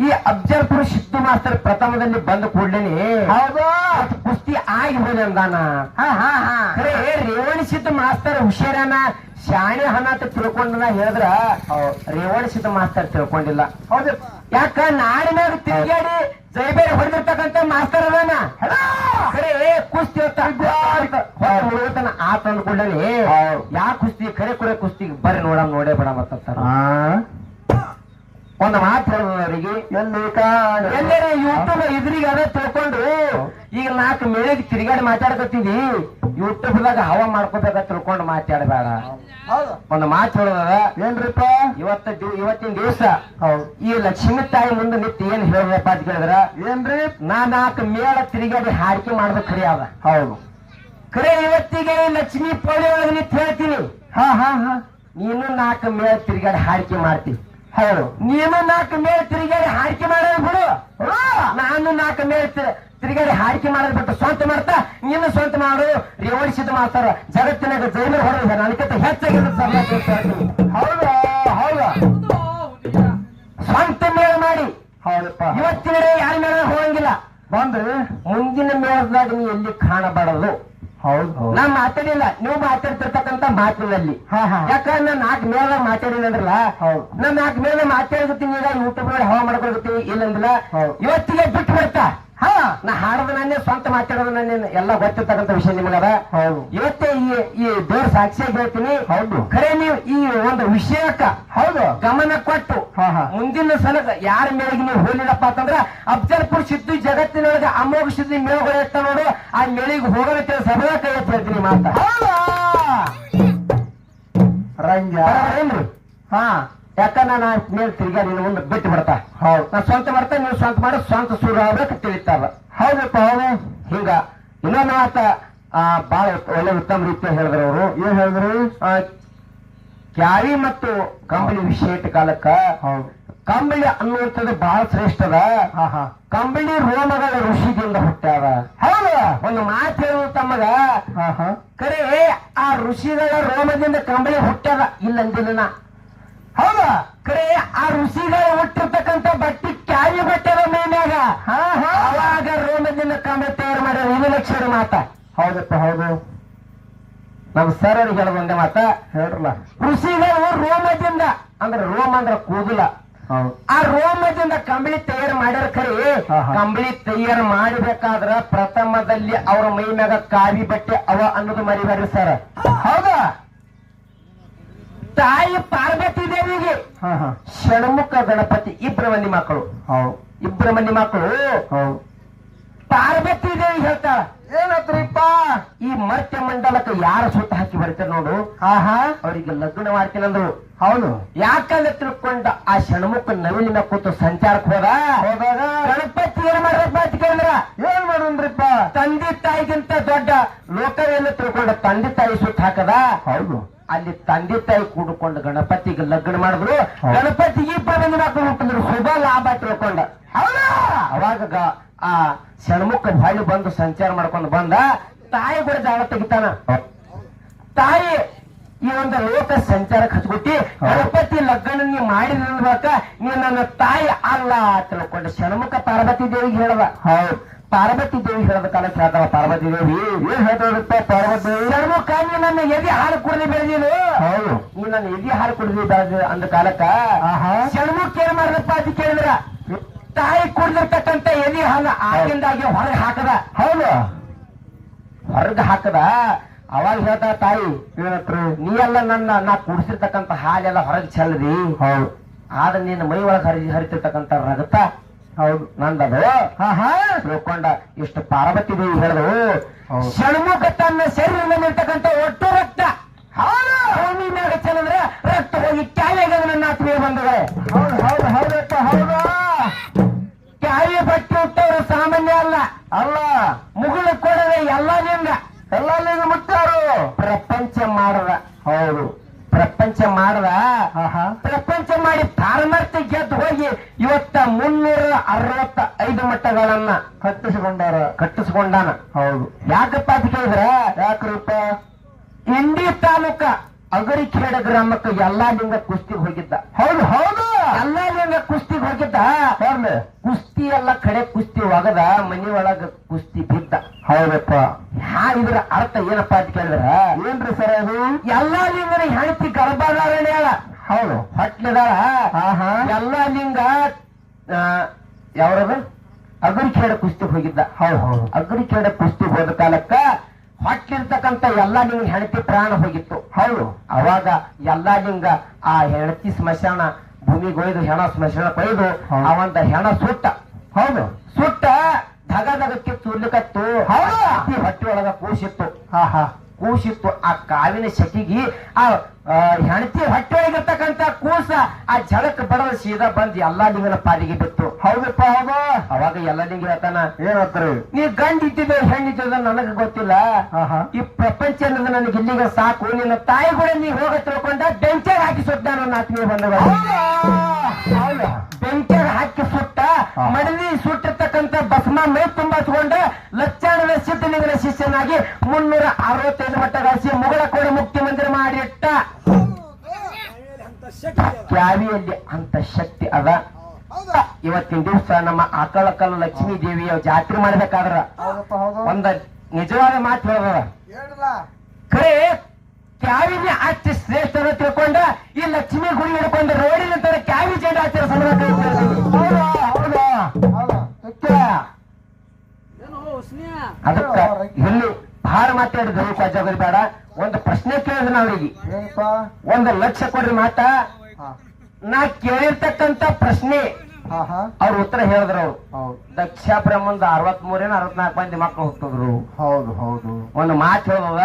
ಈ ಅಬ್ಜರ್ಪುರ ಸಿದ್ದು ಮಾಸ್ತರ್ ಪ್ರಥಮದಲ್ಲಿ ಬಂದ ಕೂಡ್ಲೇನೆ ಹೌದು. ಅದು ಕುಸ್ತಿ ಆಗಿ ಹೋದೆ ಅಂದಾನ. ಹಾ ಹಾ ಹಾ. ಖರೆ ರೇವಣ ಸಿದ್ಧ ಮಾಸ್ತರ್ ಹುಷಾರನ? ಶಾಣೆ ಹಣ ಅಂತ ತಿಳ್ಕೊಂಡನ ಹೇಳಿದ್ರ? ಹೌದು. ರೇವಣ ಸಿದ್ಧ ಮಾಸ್ತರ್ ತಿಳ್ಕೊಂಡಿಲ್ಲ. ಹೌದಪ್ಪ ಯಾಕ ನಾಡಿನಾಗ ತಿರುಗಾಡಿ ಜೈಬೇರಿ ಹೊಡೆದಿರ್ತಕ್ಕಂತ ಮಾಸ್ತರ್ ಅದಾನ? ಖರೆ ಕುಸ್ತಿ ಮುಳುಗತನ ಆತ ಹೌದು. ಯಾ ಕುಸ್ತಿ ಖರೆ ಕುರೆ ಕುಸ್ತಿ ಬರ್ರಿ ನೋಡ ನೋಡೇ ಬೇಡ ಮತ್ತ ಒಂದು ಮಾತು ಅವರಿಗೆ ಎಲ್ಲಿ ಎಲ್ಲರ ಯೂಟ್ಯೂಬ್ ಇದ್ರಿಗೆ ಅದ ತಿಳ್ಕೊಂಡ್ರು. ಈಗ ನಾಲ್ಕು ಮೇಳಿಗೆ ತಿರುಗಾಡಿ ಮಾತಾಡ್ಕೊತೀವಿ. ಯೂಟ್ಯೂಬ್ ದಾಗ ಹವಾ ಮಾಡ್ಕೋಬೇಕ ತಿಳ್ಕೊಂಡು ಮಾತಾಡಬೇಡ. ಒಂದು ಮಾತು ಹೇಳೋದ ಏನ್ರಿಪ್ಪ? ಇವತ್ತ ಇವತ್ತಿನ ದಿವಸ ಹೌದು. ಈ ಲಕ್ಷ್ಮೀ ತಾಯಿ ಮುಂದೆ ನಿಂತು ಏನ್ ಹೇಳ್ಬೇಕಪ್ಪ ಅಂತ ಕೇಳಿದ್ರ ಏನ್ರಿ? ನಾ ನಾಲ್ಕು ಮೇಳ ತಿರುಗಾಡಿ ಹಾಡಿಕೆ ಮಾಡೋದು ಖರೀ ಅದ. ಹೌದು. ಖರೆ ಇವತ್ತಿಗೆ ಲಕ್ಷ್ಮಿ ಪೋಳಿ ಒಳಗೆ ನಿಂತು ಹೇಳ್ತೀನಿ. ಹಾ ಹಾ ಹಾ. ನೀನು ನಾಲ್ಕು ಮೇಳ ತಿರುಗಾಡಿ ಹಾಡಿಕೆ ಮಾಡ್ತಿ. ಹೌದು. ನೀನು ನಾಲ್ಕು ಮೇಲೆ ತಿರುಗಾಡಿ ಹಾಡಿಕೆ ಮಾಡೋದು ಬಿಡು. ನಾನು ನಾಲ್ಕು ಮೇಲೆ ತಿರುಗಾಡಿ ಹಾಡಿಕೆ ಮಾಡೋದು ಬಿಟ್ಟು ಸ್ವಂತ ಮಾಡ್ತಾ ನೀನು ಸ್ವಂತ ಮಾಡು. ರೇವಣಿಸಿದ ಮಾತಾರ ಜಗತ್ತಿನಾಗ ಜೈಲು ಹೊಡೆದ ನನಗಿಂತ ಹೆಚ್ಚಾಗಿರೋದು ಹೌದಾ ಹೌದಾ. ಸ್ವಂತ ಮೇಳ ಮಾಡಿ. ಹೌದಪ್ಪ. ಇವತ್ತಿನ ಯಾರ ಮೇಳ ಹೋಗಂಗಿಲ್ಲ. ಬಂದ್ರೆ? ಮುಂದಿನ ಮೇಳದಾಗ ನೀ ಎಲ್ಲಿ ಕಾಣಬಾರದು? ನಾ ಮಾತಾಡಿಲ್ಲ ನೀವು ಮಾತಾಡ್ತಿರ್ತಕ್ಕಂತ ಮಾತಿನಲ್ಲಿ. ಯಾಕಂದ್ರೆ ನಾಲ್ಕು ಮೇಲೆ ಮಾತಾಡಿನಂದ್ರಲ್ಲ ಹೌದು. ನಾ ನಾಲ್ಕು ಮೇಲೆ ಮಾತಾಡ್ತೀನಿ ಈಗ ಯೂಟ್ಯೂಬ್ ನೋಡಿ ಹವಾ ಮಾಡ್ಕೊಳ್ತೀನಿ ಇಲ್ಲಂದ್ರ. ಇವತ್ತಿಗೆ ಬಿಟ್ಟು ಬಿಡ್ತಾ ಹಾ ನಾ ಹಾಡದ ನಾನೇ ಸ್ವಂತ ಮಾತಾಡೋದು ನಾನೇನು ಎಲ್ಲ ಗೊತ್ತಿರ್ತಕ್ಕಂಥ ವಿಷಯ ನಿಮಗದ. ಹೌದು. ಇವತ್ತೇ ಈ ಈ ದೇವ್ರ ಸಾಕ್ಷಿ ಹೇಳ್ತೀನಿ. ಹೌದು. ಖರೆ ನೀವು ಈ ಒಂದು ವಿಷಯಕ್ಕ ಹೌದು. ಗಮನ ಕೊಟ್ಟು ಮುಂದಿನ ಸಲಗ ಯಾರ ಮೇಳಿಗೆ ನೀವು ಹೋಲಿಲ್ಲಪ್ಪ ಅಂತಂದ್ರ ಅಫ್ಜಲ್ಪುರ್ ಸಿದ್ದು ಜಗತ್ತಿನೊಳಗೆ ಅಮೋಘ ಸಿದ್ಧಿ ಮೇಳಗಳು ಇರ್ತಾವ ನೋಡು ಆ ಮೇಳಿಗೆ ಹೋಗಲಿಕ್ಕೆ ಸಭೆಯ ಕೈ ಹೇಳ್ತೀನಿ ಮಾತ. ಹೌದಾ? ರಂಗ. ಹಾ. ಯಾಕಂದ್ರೆ ನಾ ಮೇಲೆ ತಿರ್ಗಾ ನಿನ್ನ ಮುಂದೆ ಬಿಟ್ಟು ಬಿಡ್ತಾ. ಹೌದು. ನಾ ಸ್ವಂತ ಬರ್ತಾ ನೀವು ಸ್ವಂತ ಮಾಡೋ ಸ್ವಂತ ಸೂರ್ಯ ಆಗ್ಬೇಕು ತಿಳಿತಾವ. ಹೌದಪ್ಪ ಹೌದು. ಹಿಂಗ ಇನ್ನೊಂದು ಮಾತ ಆ ಬಾಳ ಒಳ್ಳೆ ಉತ್ತಮ ರೀತಿಯಲ್ಲಿ ಹೇಳಿದ್ರು ಅವರು. ಏನ್ ಹೇಳಿದ್ರು? ಕ್ಯಾರಿ ಮತ್ತು ಕಂಬಳಿ ವಿಷಯ ಇಟ್ಟ ಕಾಲಕ್ಕ ಕಂಬಳಿ ಅನ್ನುವಂಥದ್ದು ಬಹಳ ಶ್ರೇಷ್ಠದ ಹಾ ಕಂಬಳಿ ರೋಮಗಳ ಋಷಿದಿಂದ ಹುಟ್ಟ್ಯಾವ. ಹೌದು. ಒಂದು ಮಾತು ಹೇಳುವ ತಮ್ಮಗ. ಕರೆ ಆ ಋಷಿಗಳ ರೋಮದಿಂದ ಕಂಬಳಿ ಹುಟ್ಟ್ಯದ ಇಲ್ಲಂದಿಲ್ಲ ನಾ. ಹೌದಾ. ಕರೆ ಆ ಋಷಿಗಳು ಹುಟ್ಟಿರ್ತಕ್ಕಂತ ಬಟ್ಟಿ ಕ್ಯಾರಿ ಬಟ್ಟೆದ ಮೇನ್ಯಾಗ ಅವಾಗ ರೋಮದಿಂದ ಕಂಬಳಿ ತಯಾರು ಮಾಡ್ಯಾರ ಇದು ಮಾತ. ಹೌದಪ್ಪ ಹೌದು. ನಾವು ಸರ್ ಹೇಳ ಒಂದೇ ಮಾತ. ಹೇಳ್ರಲ್ಲ. ಋಷಿಗಳು ರೋಮದಿಂದ ಅಂದ್ರೆ ರೋಮ ಅಂದ್ರ ಕೂದಲ. ಆ ರೋಮದಿಂದ ಕಂಬಳಿ ತಯಾರು ಮಾಡ್ಯಾರ ಖರೆ. ಕಂಬಳಿ ತಯಾರು ಮಾಡಬೇಕಾದ್ರ ಪ್ರಥಮದಲ್ಲಿ ಅವ್ರ ಮೈ ಮ್ಯಾಗ ಕಾವಿ ಬಟ್ಟೆ ಅವ ಅನ್ನೋದು ಮರಿಬಾರಿ ಸರ್. ಹೌದಾ. ತಾಯಿ ಪಾರ್ವತಿ ದೇವಿಗೆ ಷಣ್ಮುಖ ಗಣಪತಿ ಇಬ್ಬರ ಮಂದಿ ಮಕ್ಕಳು. ಇಬ್ಬರ ಮಂದಿ ಮಕ್ಕಳು. ಪಾರ್ವತಿ ದೇವಿ ಹೇಳ್ತಾಳ ಏನತ್ರಿಪ್ಪ? ಈ ಮರ್ತ್ಯ ಮಂಡಲಕ್ಕೆ ಯಾರ ಸುತ್ತ ಹಾಕಿ ಬರ್ತಾರೆ ನೋಡು. ಆಹಾ ಹಾ. ಅವರಿಗೆ ಲಗ್ನ ಮಾಡ್ತೀನಂದ್ರು ಹೌದು. ಯಾಕಂದ್ರೆ ತಿಳ್ಕೊಂಡ ಆ ಷಣ್ಮುಖ ನವಿಲಿನ ಕೂತು ಸಂಚಾರಕ್ಕೆ ಹೋದ? ಹೋದಾಗ? ಗಣಪತಿ ಏನ್ ಮಾಡ್ರಪ್ಪ ಅಂತ ಕೇಳಿದ್ರ? ಏನ್ ಮಾಡುವಂದ್ರಿಪ್ಪ ತಂದೆ ತಾಯಿಗಿಂತ ದೊಡ್ಡ ಲೋಕವೆಲ್ಲ ತಿಳ್ಕೊಂಡ ತಂದೆ ತಾಯಿ ಸುತ್ತ ಹಾಕದ? ಹೌದು. ಅಲ್ಲಿ ತಂದೆ ತಾಯಿ ಕೂಡಿಕೊಂಡು ಗಣಪತಿಗೆ ಲಗ್ನ ಮಾಡಿದ್ರು. ಗಣಪತಿ ಗಣಪತಿಗೆ ಮಂದಿ ಮಕ್ಕಳು ಶುಭ ಲಾಭ ತಿಳ್ಕೊಂಡ. ಹೌದಾ? ಅವಾಗ ಆ ಷಣ್ಮುಖ ಹೊಳ್ಳಿ ಬಂದು ಸಂಚಾರ ಮಾಡ್ಕೊಂಡು ಬಂದ. ತಾಯಿ ಕೂಡ ಜಾಗ ತೆಗಿತಾನ. ತಾಯಿ ಈ ಒಂದು ಲೋಕ ಸಂಚಾರಕ್ಕೆ ಹಚ್ಕೊಟ್ಟಿ ಗಣಪತಿ ಲಗ್ನ ನೀ ಮಾಡಿದ ನೀ ನನ್ನ ತಾಯಿ ಅಲ್ಲ ತಿಳ್ಕೊಂಡು. ಷಣ್ಮುಖ ಪಾರ್ವತಿ ದೇವಿಗೆ ಹೇಳದ ಹೌದು. ಪಾರ್ವತಿ ದೇವಿ ಹೇಳದ ಕಾಲಕ್ಕೆ ಹೇಳ್ತಾವ ಪಾರ್ವತಿ ದೇವಿ ಏನ್ ಹೇಳ್ತಾರಪ್ಪ ಪಾರ್ವತಿ ದೇವಿ? ಕಾಲಿ ನೀ ನನ್ನ ಎದಿ ಹಾಲು ಕುಡಿದು ಬೆಳೆದಿರು ಹೌದು. ನೀ ನನ್ನ ಎದಿ ಹಾಲು ಕುಡಿದು ಬೆಳೆದ ಅಂದ ಕಾಲಕ್ಕ ಷಣ್ಮುಖ ಏನ್ ಮಾಡ್ದಪ್ಪ ಅಂತ ಕೇಳಿದ್ರ? ತಾಯಿ ಕುಡಿದಿರ್ತಕ್ಕಂತ ಎದಿ ಹಾಲು ಆಗಿಂದಾಗಿ ಹೊರಗೆ ಹಾಕದ. ಹೌದು. ಹೊರಗೆ ಹಾಕದ? ಅವಾಗ ಹೇಳ್ತಾ ತಾಯಿ ನೀ ಎಲ್ಲ ನನ್ನ ನಾ ಕುಡಿಸಿರ್ತಕ್ಕಂತ ಹಾಲೆಲ್ಲ ಹೊರಗೆ ಚೆಲ್ಲದಿ. ಹೌದು. ಆದ್ರೆ ನಿನ್ನ ಮೈ ಒಳಗೆ ಹರಿ ಹರಿತಿರ್ತಕ್ಕಂತ ರಗತ ಹೌದು ನಂದದು? ತಿಳ್ಕೊಂಡ ಇಷ್ಟು ಪಾರ್ವತಿ ದೇವಿ ಹೇಳಿದ್ರು ಷಣ್ಮುಖ ತನ್ನ ಶರೀರದಲ್ಲಿರ್ತಕ್ಕಂಥ ಒಟ್ಟು ರಕ್ತ. ಭೂಮಿ ಮ್ಯಾಗ ಚೆಲ್ಲಿದ್ರೆ ರಕ್ತ ಹೋಗಿ ಕ್ಯಾಲೆಗೆ ನನ್ನ ಆತ್ಮೀಯ ಬಂದದೆ ಹೌದು ಹೌದು ಹೌದಪ್ಪ ಹೌದು. ಕ್ಯಾವಿ ಬಟ್ಟೆ ಹುಟ್ಟವರು ಸಾಮಾನ್ಯ ಅಲ್ಲ. ಅಲ್ಲ. ಮುಗುಳು ಕೊಡದೆ ಎಲ್ಲದಿಂದ. ಎಲ್ಲಲ್ಲಿಂದ ಮುಟ್ಟಾರು ಪ್ರಪಂಚ ಮಾಡದ. ಹೌದು. ಪ್ರಪಂಚ ಮಾಡದ? ಪ್ರಪಂಚ ಮಾಡಿ ಪಾರಮಾರ್ಥ ಗೆದ್ದು ಹೋಗಿ ಇವತ್ತ ಮುನ್ನೂರ ಅರವತ್ತ ಐದು ಮಟ್ಟಗಳನ್ನ ಕಟ್ಟಿಸಿಕೊಂಡಾರ. ಕಟ್ಟಿಸಿಕೊಂಡಾನ. ಹೌದು. ಯಾಕಪ್ಪ ಅಂತ ಕೇಳಿದ್ರ ಯಾಕ್ರಪ್ಪ? ಇಂಡಿ ತಾಲೂಕ ಅಗರಿಖೇಡ ಗ್ರಾಮಕ್ಕೆ ಎಲ್ಲಾ ಲಿಂಗ ಕುಸ್ತಿಗೆ ಹೋಗಿದ್ದ. ಹೌದು ಹೌದು. ಎಲ್ಲಾ ಲಿಂಗ ಕುಸ್ತಿಗೆ ಹೋಗಿದ್ದ. ಕುಸ್ತಿ ಎಲ್ಲ ಕಡೆ ಕುಸ್ತಿ ಒಗದ ಮನಿ ಒಳಗ ಕುಸ್ತಿ ಬಿದ್ದ. ಹೌದಪ್ಪ. ಹಾ ಇದ್ರ ಅರ್ಥ ಏನಪ್ಪಾ ಅಂತ ಕೇಳಿದ್ರ ಏನ್ರಿ ಸರ್ ಅದು? ಎಲ್ಲಾ ಲಿಂಗನ ಹೆಂಡತಿ ಗರ್ಭಧಾರಣೆ ಅಲ್ಲ ಹೌದು. ಹೊಟ್ಲಿದಾಳ ಎಲ್ಲ ಲಿಂಗ ಯಾವ್ರದು? ಅಗರಿಖೇಡ ಕುಸ್ತಿ ಹೋಗಿದ್ದ. ಹೌದು ಹೌದು. ಅಗರಿಖೇಡ ಕುಸ್ತಿ ಹೋದ ಕಾಲಕ್ಕ ಹೊಟ್ಟಿರ್ತಕ್ಕಂಥ ಎಲ್ಲಾ ಲಿಂಗ ಹೆಣತಿ ಪ್ರಾಣ ಹೋಗಿತ್ತು. ಹೌದು. ಅವಾಗ ಎಲ್ಲಾ ಲಿಂಗ ಆ ಹೆಣತಿ ಸ್ಮಶಾನ ಭೂಮಿಗೆ ಒಯ್ದು ಹೆಣ ಸ್ಮಶಾನ ಕೊಯ್ದು ಅವಂತ ಹೆಣ ಸುಟ್ಟ. ಹೌದು. ಸುಟ್ಟ ಧಗ ಧಗಕ್ಕೆ ತುರ್ಲಿಕತ್ತು. ಹೌದು. ಹೊಟ್ಟೆ ಒಳಗ ಕೂಸಿತ್ತು. ಹಾ ಹಾ ಕೂಸಿತ್ತು. ಆ ಕಾವಿನ ಶಕಿಗಿ ಆ ಹೆಣತಿ ಹೆಂಡತಿ ಹೊಟ್ಟೆ ಒಳಗಿರ್ತಕ್ಕಂತ ಕೂಸ ಆ ಜಳಕ್ ಬಡದ ಸೀದಾ ಬಂದ್ ಎಲ್ಲಾ ನಿಮ್ಮ ಪಾಲಿಗೆ ಬಿತ್ತು. ಹೌದಪ್ಪ ಹೌದು? ಅವಾಗ ಎಲ್ಲ ನಿಂಗೆ ಹೇಳ್ತಾನ ಏನ್ ನೀ ಗಂಡ ಇದ್ದಿದ್ದ ಹೆಣ್ಣಿದ್ದ ನನಗ ಗೊತ್ತಿಲ್ಲ. ಈ ಪ್ರಪಂಚ ಅನ್ನೋದು ನನಗೆ ಇಲ್ಲಿಗ ಸಾಕು. ನಿನ್ನ ತಾಯಿ ಕೂಡ ನೀ ಹೋಗ ತಿಳ್ಕೊಂಡ ಬೆಂಚೆ ಹಾಕಿ ಸುಟ್ಟ ನನ್ನ ಆತ್ಮೀಯ ಬಂದವ ಬೆಂಚರ್ ಹಾಕಿ ಸುಟ್ಟ ಮಡದಿ ಸುಟ್ಟಿರ್ತಕ್ಕಂತ ಬಸ್ಮ ಮೈ ತುಂಬಾಸ್ಕೊಂಡ ಶಿಷ್ಯನಾಗಿ ಮುನ್ನೂರ ಅರವತ್ತೈದು ಮಟ್ಟ ಗಳಿಸಿ ಮುಖ್ಯಮಂತ್ರಿ ಕೋಡಿ ಮುಕ್ತಿ ಮಂದಿರ ಮಾಡಿಟ್ಟ. ಕ್ಯಾವಿಯಲ್ಲಿ ಅಂತ ಶಕ್ತಿ ಅದ. ಇವತ್ತಿನ ದಿವಸ ನಮ್ಮ ಆಕಳಕಲ್ಲ ಲಕ್ಷ್ಮೀ ದೇವಿಯ ಜಾತ್ರೆ ಮಾಡ್ಬೇಕಾದ್ರ ಒಂದ ನಿಜವಾದ ಮಾತು ಹೇಳದ ಕರೆ ಕ್ಯಾವಿಗೆ ಅಚ್ಚಿ ಶ್ರೇಷ್ಠ ತಿಳ್ಕೊಂಡ ಈ ಲಕ್ಷ್ಮಿ ಗುಡಿ ಹಿಡ್ಕೊಂಡು ರೋಡಿನ ತರ ಕ್ಯಾವಿ ಜೆಂಡ ಆಚಾರ ಅದಕ್ಕ ಇಲ್ಲಿ ಭಾಳ ಮಾತಾಡಿದ್ರು ಜಾಗರಿ ಬೇಡ. ಒಂದು ಪ್ರಶ್ನೆ ಕೇಳಿದ್ರು ಅವ್ರಿಗೆ. ಒಂದು ಲಕ್ಷ ಕೊಡ್ರಿ ಮಾತ. ನಾ ಕೇಳಿರ್ತಕ್ಕಂತ ಪ್ರಶ್ನೆ. ಅವ್ರ ಉತ್ತರ ಹೇಳಿದ್ರು ಅವ್ರು. ದಕ್ಷ ಬ್ರಹ್ಮಂದ ಅರವತ್ ಮೂರೇನ ಅರವತ್ನಾಲ್ಕು ಮಂದಿ ಮಕ್ಕಳು ಹೋಗ್ತದ್ರು ಹೌದು ಹೌದು. ಒಂದು ಮಾತು ಹೇಳೋದ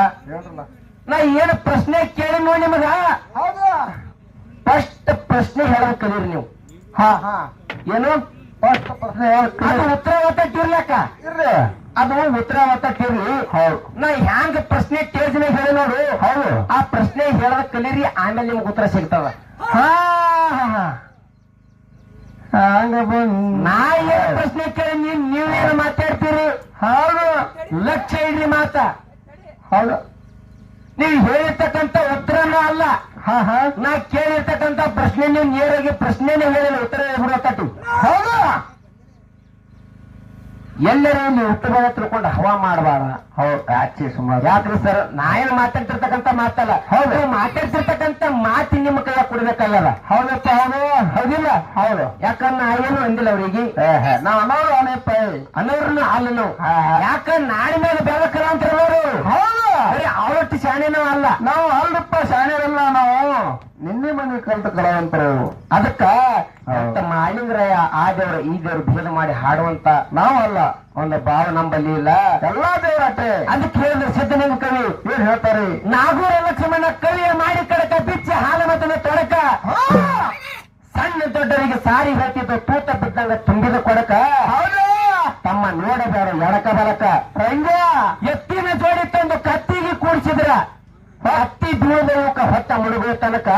ನಾ ಏನು ಪ್ರಶ್ನೆ ಕೇಳಿ ನೋಡಿ ನಿಮಗ ಹೌದಾ ಫಸ್ಟ್ ಪ್ರಶ್ನೆ ಹೇಳೋದ್ ಕಲೀರಿ ನೀವು ಹಾ ಹಾ ಏನು ಫಸ್ಟ್ ಪ್ರಶ್ನೆ ಅದು ಉತ್ತರ ಒತ್ತಿರ್ಲಕ್ಕ ಇರ್ರಿ ಅದು ಉತ್ತರ ಒತ್ತಿರ್ಲಿ ಹೌದು ನಾ ಹ್ಯಾಂಗ ಪ್ರಶ್ನೆ ಟೇಜ್ನ ಹೇಳಿ ನೋಡು ಹೌದು ಆ ಪ್ರಶ್ನೆ ಹೇಳೋದ ಕಲೀರಿ ಆಮೇಲೆ ನಿಮ್ಗೆ ಉತ್ತರ ಸಿಗ್ತದ ಹಾ ಹಂಗ ಬಂದ್ ನಾ ಏನ್ ಪ್ರಶ್ನೆ ಕೇಳಿ ನೀವ್ ನೀವೇನು ಮಾತಾಡ್ತೀರಿ ಹೌದು ಲಕ್ಷ ಇಡ್ರಿ ಮಾತ ಹೌದು ನೀವು ಹೇಳಿರ್ತಕ್ಕಂತ ಉತ್ತರನೂ ಅಲ್ಲ ಹಾ ಹಾ ನಾ ಕೇಳಿರ್ತಕ್ಕಂತ ಪ್ರಶ್ನೆ ನೀವು ನೇರಾಗಿ ಪ್ರಶ್ನೆನೇ ಹೇಳಿಲ್ಲ ಉತ್ತರ ಹೇಳ್ಬಿಡಕತ್ತು ಹೌದು ಎಲ್ಲರೂ ನೀವು ಉತ್ತರ ತಿಳ್ಕೊಂಡು ಹವಾ ಮಾಡಬಾರ ಹೌದು ಆಚೆ ಸುಮಾರು ಯಾಕ್ರಿ ಸರ್ ನಾ ಏನ್ ಮಾತಾಡ್ತಿರ್ತಕ್ಕಂತ ಮಾತಲ್ಲ ಹೌದು ನೀವು ಮಾತಾಡ್ತಿರ್ತಕ್ಕಂತ ಮಾತಿ ನಿಮ್ಮ ಕೈಯ ಕೊಡ್ಬೇಕಾಗಲ್ಲ ಹೌದಪ್ಪ ಹೌದು. ಹೌದಿಲ್ಲ? ಹೌದು. ಯಾಕನ್ನ ಏನು ಅಂದಿಲ್ಲ ಅವರಿಗೆ? ನಾವ್ ಅನ್ನೋರು ಅವನಪ್ಪ ಅನ್ನೋರ್ನ ಅಲ್ಲ ನಾವು ಹಾ, ಹಾ. ಯಾಕಂದ್ರೆ ನಾಡಿ ಮೇಲೆ ಬೆಳಕಲ್ಲ ಅಂತ ಹೇಳೋರು ಹೌದು. ಅವತ್ತು ಶಾಣೆನೂ ಅಲ್ಲ. ನಾವು ಅಲ್ಲಪ್ಪ ಶಾಣೆರಲ್ಲ ನಾವು. ನಿನ್ನೆ ಮನೆ ಕಲ್ತ ಕಲಾವಂತರು. ಅದಕ್ಕ ಮಾಳಿಂಗರಾಯ ಆ ದೇವ್ರ ಈ ದೇವ್ರ ಭೇದ ಮಾಡಿ ಹಾಡುವಂತ ನಾವು ಅಲ್ಲ. ಒಂದು ಭಾವ ನಂಬಲ್ಲಿ ಇಲ್ಲ. ಎಲ್ಲಾ ದೇವರಾಟೆ ಅದಕ್ಕೆ ಹೇಳಿದ್ರೆ ನಿಮ್ ಕವಿ. ಏನ್ ಹೇಳ್ತಾರೆ? ನಾಗೂರ ಲಕ್ಷ್ಮಣ ಕವಿಯ ಮಾಡಿ ಕಡಕ ಬಿಚ್ಚಿ ಹಾಲ ಮತನ ತೊಡಕ. ಸಣ್ಣ ದೊಡ್ಡರಿಗೆ ಸಾರಿ ಹಾಕಿದ್ದು ತೂತ ಬಿದ್ದಂಗ ತುಂಬಿದ ಕೊಡಕ. ಹೌದು. ತಮ್ಮ ನೋಡಬೇಡ ಎಡಕ ಬಲಕ ಎತ್ತಿನ ಜೋಡಿ ತಂದು ಕತ್ತಿಗೆ ಕೂಡಿಸಿದ್ರ. ಹತ್ತಿ ಬೀಳದವಕ ಹೊತ್ತ ಮುಳುಗುವ ತನಕ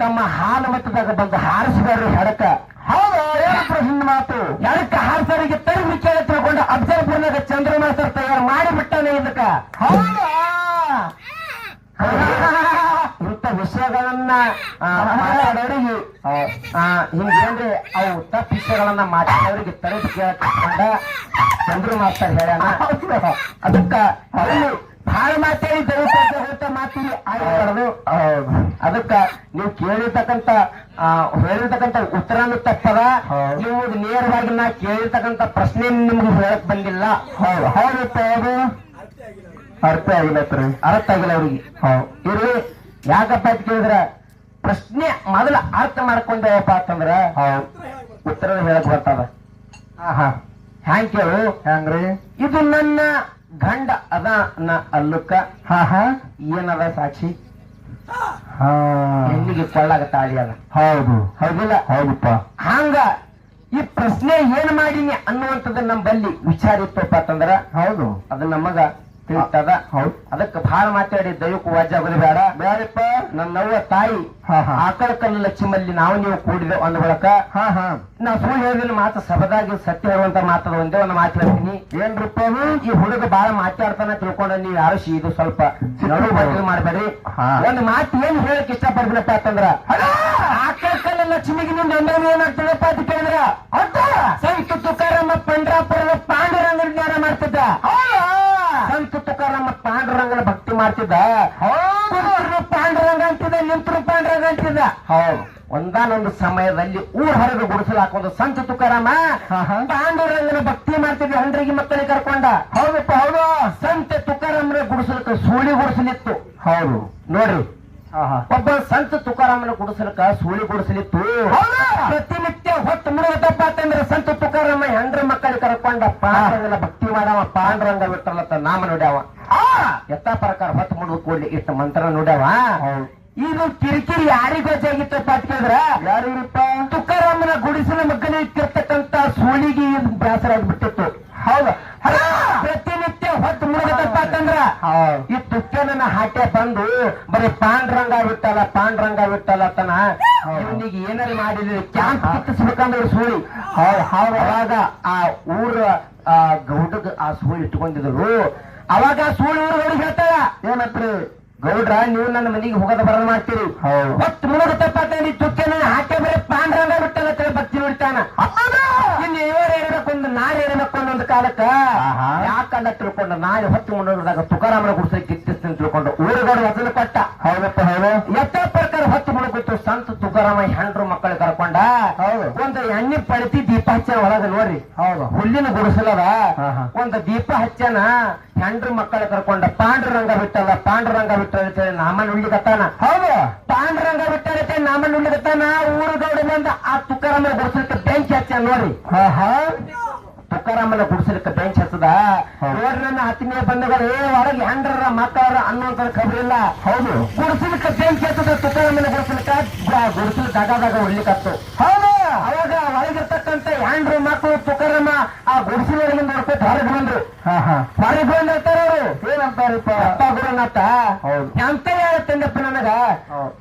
ತಮ್ಮ ಹಾಲು ಮತದಾಗ ಬಂದು ಹಾರಿಸಿದಾರು ಹೆಡಕ. ಹೌದು ಪ್ರಶ್ನೆ ಮಾತು. ಎಡಕ ಹಾರಿಸರಿಗೆ ತರುವಿ ಕೇಳಿ ತಿಳ್ಕೊಂಡು ಅಫ್ಜಲ್ಪುರ್ನಾಗ ಚಂದ್ರಮಾಸರ್ ತಯಾರು ಮಾಡಿ ಬಿಟ್ಟಾನೆ ಇದಕ್ಕ. ಹೌದಾ. ಇಂಥ ವಿಷಯಗಳನ್ನ ಆ, ಮಾತಾಡೋರಿಗೆ ಆ, ಹಿಂಗೇನ್ರಿ ಅವು ತಪ್ಪ ವಿಷಯಗಳನ್ನ ಮಾತಾಡೋರಿಗೆ ತರಬೇತಿ ಕೇಳ ಚಂದ್ರು ಮಾಸ್ತರ್ ಹೇಳ್ಯಾನ ಅದಕ್ಕ ಅಲ್ಲಿ ಭಾಳ ಮಾತಾಡಿ ದಯವಿಟ್ಟು ಮಾತಿರಿ ಆಗಬಾರ್ದು ಅದಕ್ಕ ನೀವು ಕೇಳಿರ್ತಕ್ಕಂತ ಆ, ಹೇಳಿರ್ತಕ್ಕಂತ ಉತ್ತರನು ತಪ್ಪದ ಹೌದು. ನೀವು ನೇರವಾಗಿ ನಾ ಕೇಳಿರ್ತಕ್ಕಂತ ಪ್ರಶ್ನೆ ನಿಮ್ಗೆ ಬಂದಿಲ್ಲ ಹೌದು. ಹೌದಪ್ಪ ಅದು ಅರ್ಥ ಆಗಿಲ್ಲತ್ರಿ ಅರ್ಥ ಆಗಿಲ್ಲ ಅವ್ರಿಗೆ. ಹೌದು. ಇರ್ಲಿ. ಯಾಕಪ್ಪ ಅಂತ ಕೇಳಿದ್ರ ಪ್ರಶ್ನೆ ಮೊದಲ ಅರ್ಥ ಮಾಡ್ಕೊಂಡೇವಪ್ಪ ಅಂತಂದ್ರ ಹೌದು. ಉತ್ತರ ಹೇಳಕ್ ಬರ್ತದ. ಹಾ ಹ್ಯಾಂಗ್ ಕೇಳು ಹ್ಯಾಂಗ್ರಿ ಇದು ನನ್ನ ಗಂಡ ಅದ ನ ಅಲ್ಲುಕ್ಕ ಹಾ ಹಾ ಏನದ ಸಾಕ್ಷಿ? ಹಾ. ಹೆಣ್ಣಿಗೆ ಕೊಳ್ಳಾಗ ತಾಳಿ ಅದ. ಹೌದು. ಹೌದಿಲ್ಲ? ಹೌದಪ್ಪ. ಹಂಗ ಈ ಪ್ರಶ್ನೆ ಏನ್ ಮಾಡೀನಿ ಅನ್ನುವಂಥದ್ದು ನಮ್ಮಲ್ಲಿ ವಿಚಾರ ಇತ್ತಪ್ಪ ಅಂತಂದ್ರ ಹೌದು ಅದು ನಮಗ ತಿಳಿತದ ಹೌದು. ಅದಕ್ಕೆ ಭಾಳ ಮಾತಾಡಿ ದೈವಕ್ಕೂ ವಾಜಾಗೋದು ಬೇಡ. ಬ್ಯಾಡಪ್ಪ ನನ್ನವ್ವ ತಾಯಿ ಆಕಳ ಕಲ್ಲು ಲಕ್ಷ್ಮಲ್ಲಿ ನಾವು ನೀವು ಕೂಡಿದೆ ಅಂದ ಬಳಕ ಹಾ ಹಾ. ನಾವು ಸುಳ್ಳು ಹೇಳಿದ ಮಾತು ಸಬದಾಗಿ ಸತ್ಯ ಹೇಳುವಂತ ಮಾತದ ಒಂದೇ ಒಂದು ಮಾತು ಹೇಳ್ತೀನಿ. ಏನ್ರಿಪ್ಪ? ಈ ಹುಡುಗ ಬಾಳ ಮಾತಾಡ್ತಾನ ತಿಳ್ಕೊಂಡ ನೀವು ಯಾರು ಇದು ಸ್ವಲ್ಪ ನಡು ಬದಲು ಮಾಡಬೇಡಿ. ಒಂದು ಮಾತು ಏನ್ ಹೇಳಕ್ ಇಷ್ಟಪಡ್ತೀನಪ್ಪ ಅಂತಂದ್ರ ಆಕಳ ಕಲ್ಲು ಲಕ್ಷ್ಮಿಗೆ ನಿಮ್ದು ಏನಾಗ್ತದಪ್ಪ ಅಂತ ಕೇಳಿದ್ರ? ಸಂತ ತುಕಾರಮ್ಮ ಪಂಡ್ರಾಪುರದ ಪಾಂಡುರಂಗನ ಜ್ಞಾನ ಮಾಡ್ತಿದ್ದ ಸಂತ ತುಕಾರಮ್ಮ ಪಾಂಡುರಂಗನ ಭಕ್ತಿ ಮಾಡ್ತಿದ್ದ? ಪಾಂಡ್ರಂಗ ಪಾಂಡುರಂಗ ಅಂತಿದ್ದ ನಿಂತರು ಪಾಂಡ್ರಂಗ ಅಂತಿದ್ದ ಹೌದು. ಒಂದಾನೊಂದು ಸಮಯದಲ್ಲಿ ಊರ್ ಹೊರಗೆ ಗುಡಿಸಲು ಹಾಕೊಂಡು ಸಂತ ತುಕಾರಾಮ. ಪಾಂಡುರಂಗನ ಭಕ್ತಿ ಮಾಡ್ತಿದ್ವಿ ಹಂಡ್ರಿಗೆ ಮಕ್ಕಳಿಗೆ ಕರ್ಕೊಂಡ. ಹೌದಪ್ಪ ಹೌದು. ಸಂತ ತುಕಾರಾಮನ ಗುಡಿಸಲಕ್ಕ ಸೂಳಿ ಗುಡಿಸಲಿತ್ತು. ಹೌದು. ನೋಡ್ರಿ. ಒಬ್ಬ ಸಂತ ತುಕಾರಾಮನ ಗುಡಿಸಲಕ್ಕ ಸೂಳಿ ಗುಡಿಸಲಿತ್ತು? ಪ್ರತಿನಿತ್ಯ ಹೊತ್ತು ಮುಳುಗದಪ್ಪ ಅಂತಂದ್ರೆ ಸಂತ ತುಕಾರಾಮ ಹೆಂಡ್ರ ಮಕ್ಕಳಿಗೆ ಕರ್ಕೊಂಡ ಪಾಂಡ್ರೆಲ್ಲ ಭಕ್ತಿ ಮಾಡವ ಪಾಂಡ್ರಂಗ ಬಿಟ್ಟಲತ್ತ ನಾಮ ನೋಡ್ಯಾವ. ಆ! ಯಥ ಪ್ರಕಾರ ಹೊತ್ತು ಮುಳುಗು ಕೊಡ್ಲಿ ಇಷ್ಟ ಮಂತ್ರ ನೋಡ್ಯಾವ. ಹೌದು. ಇದು ಕಿರಿಕಿರಿ ಯಾರಿಗ್ ಗೊತ್ತಾಗಿತ್ತಪ್ಪ ಅಂತ ಕೇಳಿದ್ರ? ಯಾರಿಗ್ರಿಪ್ಪ ತುಕಾರಾಮನ ಗುಡಿಸಿನ ಮಗನಿಗೆ ಇಟ್ಟಿರ್ತಕ್ಕಂತ ಸೂಳಿಗೆ ಇದು ಬೇಸರ ಆಗ್ಬಿಟ್ಟಿತ್ತು ಹೌದು ಹೊತ್ತು ಮುಳುಗತ್ತಂದ್ರ ಈ ತುಕ್ಕನನ್ನ ಹಾಟೆ ಬಂದು ಬರೀ ಪಾಂಡ್ರಂಗ ಬಿಟ್ಟಲ್ಲ ಪಾಂಡ್ರಂಗ ಬಿಟ್ಟಲ್ಲ ತನ ಇವನಿಗೆ ಏನಾರು ಮಾಡಿದ್ರೆ ಕ್ಯಾಂಪ್ ಕಿತ್ತಿಸ್ಬೇಕಂದ್ರೆ ಸುಳಿ ಅವಾಗ ಆ ಊರ ಆ ಗೌಡಗ ಆ ಸೂಳಿ ಇಟ್ಕೊಂಡಿದ್ರು. ಅವಾಗ ಆ ಸೂಳಿ ಊರ ಹೊಡಿ ಹೇಳ್ತಾಳ ಏನತ್ರಿ ಗೌಡ್ರ ನೀವು ನನ್ನ ಮನೆಗೆ ಹೋಗದ ಬರೋದು ಮಾಡ್ತೀರಿ. ಹೊತ್ತು ಮುಳುಗುತ್ತಪ್ಪ ತುಕ್ಕನ ಹಾಕೆ ಬರೀ ಪಾಂಡ್ರಂಗ ಬಿಟ್ಟಲ್ಲ ಅಂತೇಳಿ ಭಕ್ತಿ ನೋಡ್ತಾನ ಇನ್ನು ಇವರು ಏರ್ಬೇಕೊಂದು ನಾಳೆ ಆಹಾ. ಯಾಕಂದ ತಿಳ್ಕೊಂಡು? ನಾಳೆ ಹೊತ್ತು ಮುನ್ನೂರದಾಗ ತುಕಾರಾಮನ ಗುಡಿಸಲಿಕ್ಕೆ ಕಿತ್ತಿಸ್ತೀನಿ ತಿಳ್ಕೊಂಡು. ಊರುಗಳು ವಚನ ಕೊಟ್ಟ. ಹೌದಪ್ಪ ಹೌದು. ಎತ್ತ ಪ್ರಕಾರ ಹೊತ್ತು ಮುಳುಗುತ್ತು ಸಂತ ತುಕಾರಾಮ ಹೆಂಡ್ರು ಮಕ್ಕಳು ಕರ್ಕೊಂಡ. ಒಂದು ಎಣ್ಣೆ ಪಡಿತಿ ದೀಪ ಹಚ್ಚನ ಒಳಗ ನೋಡ್ರಿ. ಹೌದು. ಹುಲ್ಲಿನ ಗುಡಿಸಲದ. ಒಂದು ದೀಪ ಹಚ್ಚನ ಹೆಂಡ್ರು ಮಕ್ಕಳು ಕರ್ಕೊಂಡ. ಪಾಂಡುರಂಗ ಬಿಟ್ಟಲ್ಲ ಪಾಂಡುರಂಗ ಬಿಟ್ಟ ನಾಮನ್ ನಾಮ ನುಳ್ಳಿಕತ್ತಾನ ಹೌದು. ಪಾಂಡುರಂಗ ಬಿಟ್ಟಲ್ಲ ನಾಮನ್ ನುಳ್ಳಿಕತ್ತಾನ ಊರು ಗೌಡ ಬಂದ ಆ ತುಕಾರಾಮ ಗುಡಿಸಲಿಕ್ಕೆ ಬೆಂಕಿ ಹಚ್ಚ ನೋಡ್ರಿ. ಹಾ ಹಾ ತುಕಾರಾಮನ ಗುಡಿಸಲಿಕ್ಕೆ ಬೆಂಚ್ ಹತ್ತದ. ನೋಡ್ರಿ ನನ್ನ ಆತ್ಮೀಯ ಬಂಧುಗಳು ಏ ಒಳಗೆ ಹೆಂಡ್ರ ಮಕ್ಕಳ ಅನ್ನುವಂತ ಖಬರಿಲ್ಲ ಹೌದು. ಗುಡಿಸಲಿಕ್ಕೆ ಬೆಂಚ್ ಹತ್ತದ ತುಕಾರಾಮನ ಗುಡಿಸಲಿಕ್ಕ ಗುಡಿಸಲು ದಗದಾಗ ಹೊಡ್ಲಿಕ್ಕತ್ತು ಹೌದು. ಅವಾಗ ಒಳಗಿರ್ತಕ್ಕಂತ ಹೆಂಡ್ರು ಮಕ್ಕಳು ತುಕಾರಾಮ ಆ ಗುಡಿಸಲೊಳಗಿಂದ ನೋಡ್ಕೊತ ಹೊರಗೆ ಬಂದ್ರು. ಹೊರಗೆ ಬಂದಿರ್ತಾರ ಅವರು ಏನಂತಾರಪ್ಪ? ಅಪ್ಪ ಗುರುನಾಥ ಎಂತ ಹೇಳ್ತೇನಪ್ಪ ಹೇಳ್ತಂದಪ್ಪ ನನಗ.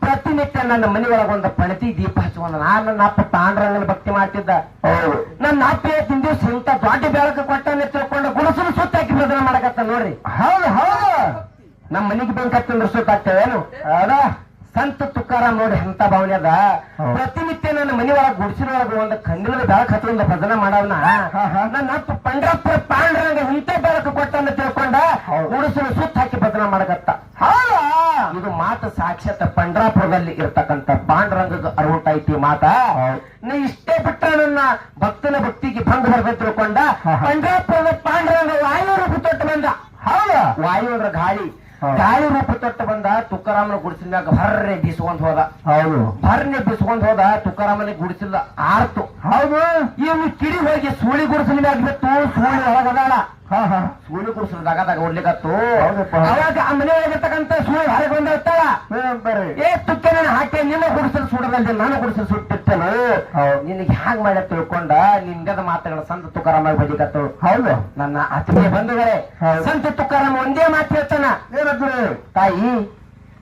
ಪ್ರತಿನಿತ್ಯ ನನ್ನ ಮನೆಯೊಳಗೊಂದು ಪಣತಿ ದೀಪ ಹಚ್ಚುವಂದ ನಾನು ನನ್ನ ಅಪ್ಪ ಪಾಂಡ್ರಂಗನ ಭಕ್ತಿ ಮಾಡ್ತಿದ್ದ. ನನ್ನ ಅಪ್ಪ ಹತ್ತಂದ್ರೆ ಸುತ್ತ ಹಾಕ್ತೇವೇನು ಅದ ಸಂತ ತುಕಾರ ನೋಡಿ ಅಂತ ಭಾವನೆ ಅದ. ಪ್ರತಿನಿತ್ಯ ನನ್ನ ಮನೆ ಒಳಗೆ ಗುಡಿಸಿನೊಳಗೆ ಒಂದು ಕಣ್ಣಿನ ಬೆಳಕು ಹತ್ತಿರ ಭಜನೆ ಮಾಡವನ. ನನ್ನ ಪಂಡ್ರಪ್ಪರ ಪಾಂಡ್ರಂಗ ಇಂತ ಬೆಳಕು ಕೊಟ್ಟಂತ ತಿಳ್ಕೊಂಡ ಹೌದು. ಗುಡಿಸಲು ಸುತ್ತ ಹಾಕಿ ಭಜನೆ ಮಾಡಕತ್ತ ಇದು ಮಾತು ಸಾಕ್ಷಾತ್ ಪಂಡ್ರಾಪುರದಲ್ಲಿ ಇರ್ತಕ್ಕಂತ ಪಾಂಡುರಂಗದ ಐತಿ ಮಾತ. ನೀ ಇಷ್ಟೇ ಬಿಟ್ರ ನನ್ನ ಭಕ್ತನ ಭಕ್ತಿಗೆ ಭಂಗ ಬರ್ಬೇಕು ತಿಳ್ಕೊಂಡ. ಪಂಡ್ರಾಪುರದ ಪಾಂಡ್ರಂಗ ವಾಯು ರೂಪ ತೊಟ್ಟು ಬಂದ ಹೌದಾ ವಾಯು ಗಾಳಿ ಗಾಳಿ ರೂಪ ತೊಟ್ಟು ಬಂದ ತುಕಾರಾಮನ ಗುಡಿಸಿದಾಗ ಭರ್ರೆ ಬೀಸ್ಕೊಂಡ್ ಹೋದ. ಹೌದು. ಭರ್ನೆ ಬೀಸ್ಕೊಂಡ್ ಹೋದ ತುಕಾರಾಮನಿಗೆ ಗುಡಿಸಿಲ್ಲ ಆರ್ತು. ಹೌದು. ಇವನು ಕಿಡಿ ಹೋಗಿ ಸೂಳಿ ಗುಡಿಸಲಿ ಮ್ಯಾಗ ಬಿತ್ತು ಸೂಳಿ ಒಳಗದಾಳ ಹಾ ಹಾ. ಸೂಳಿ ಗುಡಿಸಲು ದಗದಾಗ ಓಡ್ಲಿಕತ್ತು. ಹೌದಪ್ಪ. ಅವಾಗ ಆ ಮನೆ ಒಳಗಿರ್ತಕ್ಕಂತ ಸೂರ್ಯ ಹೊರಗೆ ಬಂದಿರ್ತಾಳ ಏ ತುಕ್ಕ ಹಾಕಿ ನಿನ್ನ ಗುಡಿಸಲು ಸುಡದಲ್ದೆ ನಾನು ಗುಡಿಸಲು ಸುಟ್ಟಿರ್ತೇನೆ. ನಿನಗೆ ಹ್ಯಾಂಗ್ ಮಾಡ ತಿಳ್ಕೊಂಡ? ನಿನ್ಗದ ಮಾತುಗಳ ಸಂತ ತುಕಾರಾಮ ಬದಿಕತ್ತು. ಹೌದು. ನನ್ನ ಅತಿಥಿ ಬಂಧುಗಳೇ ಸಂತ ತುಕಾರಾಮ ಒಂದೇ ಮಾತು ಹೇಳ್ತಾನ. ತಾಯಿ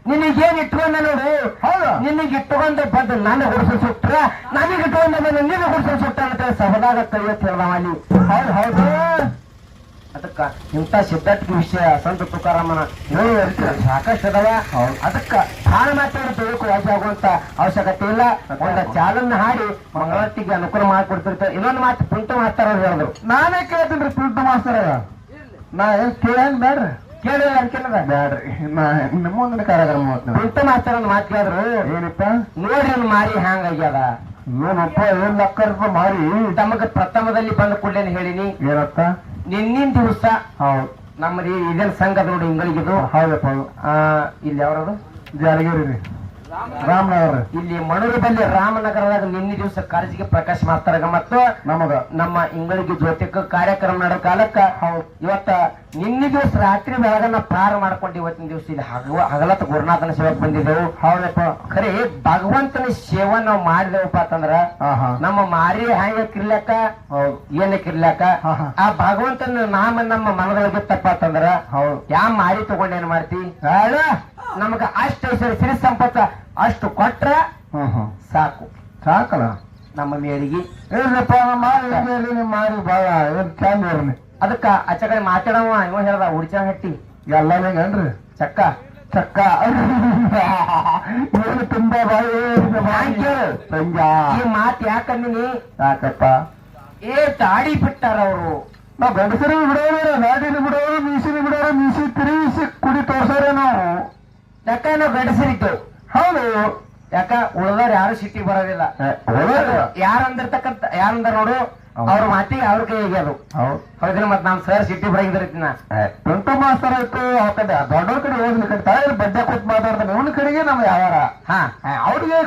ನಿನಗೇನ್ ಇಟ್ಕೊಂಡ ನೋಡು? ಹೌದು. ನಿನಗೆ ಇಟ್ಟುಕೊಂಡ ಬಂದು ನಾನು ಗುಡಿಸಲು ಸುಟ್ರ ನನಗೆ ಇಟ್ಕೊಂಡ ಬಂದು ನಿನ್ನ ಗುಡಿಸಲು ಸುಟ್ಟ ಅಂತ ಸಹದಾಗ ಕೈ ಅಲ್ಲಿ. ಹೌದು ಹೌದು. ಅದಕ್ಕ ಇಂಥ ಸಿದ್ಧಾರ್ಥಿ ವಿಷಯ ಸಂತ ತುಕಾರಾಮನ ಹೇಳಿ ಸಾಕಷ್ಟು ಅದಾವ. ಅದಕ್ಕ ಭಾಳ ಮಾತಾಡಿ ವಾಸಿ ಆಗುವಂತ ಅವಶ್ಯಕತೆ ಇಲ್ಲ. ಒಂದ ಚಾಲನ್ನ ಹಾಡಿ ಮಂಗಳತ್ತಿಗೆ ಅನುಕೂಲ ಮಾಡಿಕೊಡ್ತಿರ್ತ. ಇನ್ನೊಂದು ಮಾತು ಪುಂಟು ಮಾಸ್ತಾರ ಅವ್ರು ಹೇಳಿದ್ರು. ನಾನೇ ಕೇಳ್ತೀನಿ ಪುಂಟ ಮಾಸ್ತರ ನಾ ಏನ್ ಕೇಳಂಗ್ ಬೇಡ್ರಿ ಕೇಳಿಲ್ಲ ಅನ್ಕೆನದ? ಬ್ಯಾಡ್ರಿ. ನಾ ನಿಮ್ಮ ಮುಂದಿನ ಕಾರ್ಯಕ್ರಮ ಪುಂಟ ಮಾಸ್ತಾರ ಒಂದು ಮಾತು ಕೇಳಿದ್ರು. ಏನಪ್ಪ? ನೋಡ್ರಿ ಒಂದು ಮಾರಿ ಹ್ಯಾಂಗಾಗ್ಯದ ಏನಪ್ಪ? ಏನ್ ಲಕ್ಕ ಮಾರಿ? ತಮಗ ಪ್ರಥಮದಲ್ಲಿ ಬಂದ ಕೂಡಲೇ ಹೇಳಿನಿ. ಏನತ್ತ ನಿನ್ನಿನ ದಿವಸ ಹೌದು. ನಮ್ಮದು ಇದೇನ್ ಸಂಘದ ನೋಡಿ ಇಂಗಳಿಗಿದು. ಹೌದಪ್ಪ ಇಲ್ಲಿ ಯಾವ್ದು ಜಾಲಗಿರಿ ರೀ. ರಾಮನಗರ ಇಲ್ಲಿ ಮಣೂರು ಬಲ್ಲಿ ರಾಮನಗರದಾಗ ನಿನ್ನೆ ದಿವಸ ಕಾಲೇಜಿಗೆ ಪ್ರಕಾಶ ಮಾಡ್ತಾರ ಮತ್ತು ನಮಗ. ನಮ್ಮ ಇಂಗಳಿಗೆ ಜ್ಯೋತಿಕ ಕಾರ್ಯಕ್ರಮ ನಡೋ ಕಾಲಕ್ಕ ಇವತ್ತ ನಿನ್ನೆ ದಿವಸ ರಾತ್ರಿ ಬೆಳಗನ್ನ ಪಾರ ಮಾಡ್ಕೊಂಡು ಇವತ್ತಿನ ದಿವಸ ಇಲ್ಲಿ ಹಗವ ಹಗಲತ್ತ ಗುರುನಾಥನ ಸೇವಕ್ ಬಂದಿದ್ದೆವು. ಹೌದಪ್ಪ. ಖರೆ ಭಗವಂತನ ಸೇವೆ ನಾವು ಮಾಡಿದೆವಪ್ಪ ಅಂತಂದ್ರ ನಮ್ಮ ಮಾರಿ ಹ್ಯಾಂಗ ಕಿರ್ಲಾಕ ಹೌದು. ಏನ ಕಿರ್ಲಾಕ ಹಾ, ಹಾ. ಆ ಭಗವಂತನ ನಾಮ ನಮ್ಮ ಮನದೊಳಗೆ ತಪ್ಪ ಅಂತಂದ್ರ ಹೌದು. ಯಾ ಮಾರಿ ತಗೊಂಡೇನ್ ಮಾಡ್ತಿ? ನಮಗ ಅಷ್ಟು ಸಿರಿ ಸಂಪತ್ತ ಅಷ್ಟು ಕೊಟ್ರ ಹ್ಮ್ ಹ್ಮ್ ಸಾಕು. ಸಾಕಲ್ಲ? ನಮ್ಮ ಮೇರಿಗೆ ಇಲ್ಲಪ್ಪ ಮಾರಿ ನಿಮ್ಮ ಮಾರಿ ಬಾಳ ಏನ್ ಚಂದ ಅದಕ್ಕ ಆಚೆ ಕಡೆ ಮಾತಾಡವ ಇವ ಹೇಳ್ದ ಹಟ್ಟಿ. ಎಲ್ಲ ಏನ್ರಿ? ಚಕ್ಕ. ಚಕ್ಕ. ಏನು ತುಂಬಾ ಬಾಯಿ. ಸಂಜ ಈ ಮಾತು ಯಾಕಂದಿನಿ ಯಾಕಪ್ಪ? ಏ ತಾಡಿ ಬಿಟ್ಟಾರ ಅವರು. ನಾವು ಗಂಡಸರಿ ಬಿಡೋರು ನಾಡಿನ ಬಿಡೋರು ಮೀಸಿನ ಬಿಡೋರು ಮೀಸಿ ತಿರುಗಿಸಿ ಕುಡಿ ತೋರ್ಸೋರೆ ನಾವು. ಯಾಕ ನಾವು ಗಂಡಸರಿದ್ದು? ಹೌದು. ಯಾಕ ಉಳ್ದವ್ರು ಯಾರು ಸಿಟಿ ಬರೋದಿಲ್ಲ. ಯಾರ ಯಾರು ಅಂದಿರ್ತಕ್ಕಂತ ಯಾರಂದ್ರ ನೋಡು. ಅವ್ರ ಮಾತಿ ಅವ್ರ ಕೈಗೆ ಅದು. ಹೌದು. ಮತ್ತೆ ಮತ್ ನಮ್ ಸರ್ ಸಿಟಿ ಬರಂಗಿರ್ತೀನ ಟೊಂಟು ಮಾಸ್ತರ್ ಆಯ್ತು ಅವ್ರ ಕಡೆ ದೊಡ್ಡವ್ರ ಕಡೆ ಹೋಗಿ ತಾಯಿ ಬಡ್ಡೆ ಕೂತ್ ಮಾತಾಡ್ತಾನೆ. ಇವನ್ ಕಡೆಗೆ ನಮ್ ಯಾವಾರ? ಹಾ. ಅವ್ರಿಗೆ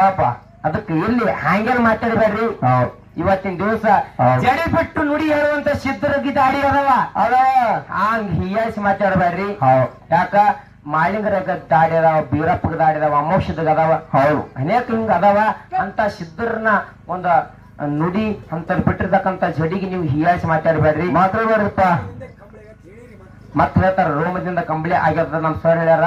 ಬಾಪ ಅದಕ್ಕೆ ಇಲ್ಲಿ ಹ್ಯಾಂಗೇನ್ ಮಾತಾಡಬೇಡ್ರಿ. ಇವತ್ತಿನ ದಿವಸ. ಜಡಿ ಬಿಟ್ಟು ನುಡಿ ಹೇಳುವಂತ ಸಿದ್ಧರ ದಾಡಿ ಅದಾವ. ಅದ ಹಂಗ್ ಹೀಯಾಸಿ ಮಾತಾಡಬೇಡ್ರಿ. ಯಾಕ? ಮಾಳಿಂಗರಾಗ ದಾಡಿ ಅದಾವ ಬೀರಪ್ಪಗ ದಾಡಿ ಅದಾವ ಅಮೋಷದಾಗ ಅದಾವ ಹೌದು. ಅನೇಕ ಹಿಂಗ ಅದಾವ ಅಂತ ಸಿದ್ಧರನ್ನ ಒಂದ ನುಡಿ ಅಂತ ಬಿಟ್ಟಿರ್ತಕ್ಕಂತ ಜಡಿಗೆ ನೀವು ಹೀಯಾಸಿ ಮಾತಾಡಬೇಡ್ರಿ. ಮಾತಾಡ್ಬೇಡ್ರಿಪ್ಪ. ಮತ್ ಹೇಳ್ತಾರ ರೋಮದಿಂದ ಕಂಬಳಿ ಆಗ್ಯದ ನಮ್ ಸರ್ ಹೇಳ್ಯಾರ.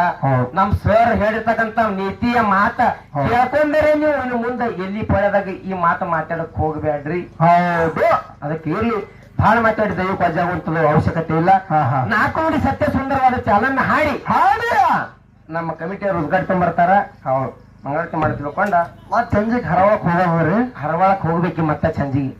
ನಮ್ ಸರ್ ಹೇಳಿರ್ತಕ್ಕಂತ ನೀತಿಯ ಮಾತ ಕೇಳ್ಕೊಂಡ್ರೆ ನೀವು ಮುಂದೆ ಎಲ್ಲಿ ಪಡೆದಾಗ ಈ ಮಾತು ಮಾತಾಡಕ್ ಹೋಗ್ಬೇಡ್ರಿ ಹೌದು. ಅದಕ್ಕೆ ಇರ್ಲಿ. ಬಹಳ ಮಾತಾಡಿ ದೈವಕ್ಕೆ ವಜಾಗುವಂತದ ಅವಶ್ಯಕತೆ ಇಲ್ಲ. ಹಾ, ಹಾ. ನಾಲ್ಕು ನೋಡಿ ಸತ್ಯ ಸುಂದರವಾದ ಚಾಲನ್ನ ಹಾಡಿ. ಹಾಡಿ. ನಮ್ಮ ಕಮಿಟಿಯವರು ಉದ್ಘಾಟನೆ ಬರ್ತಾರ ಹೌದು. ಮಂಗಳಾರತಿ ಮಾಡಿ ತಿಳ್ಕೊಂಡ. ಮತ್ ಸಂಜೆಗೆ ಹರವಾಳಕ್ ಹೋಗ್ರಿ ಹರವಾಳಕ್ ಹೋಗ್ಬೇಕು ಮತ್ತೆ ಸಂಜಿಗೆ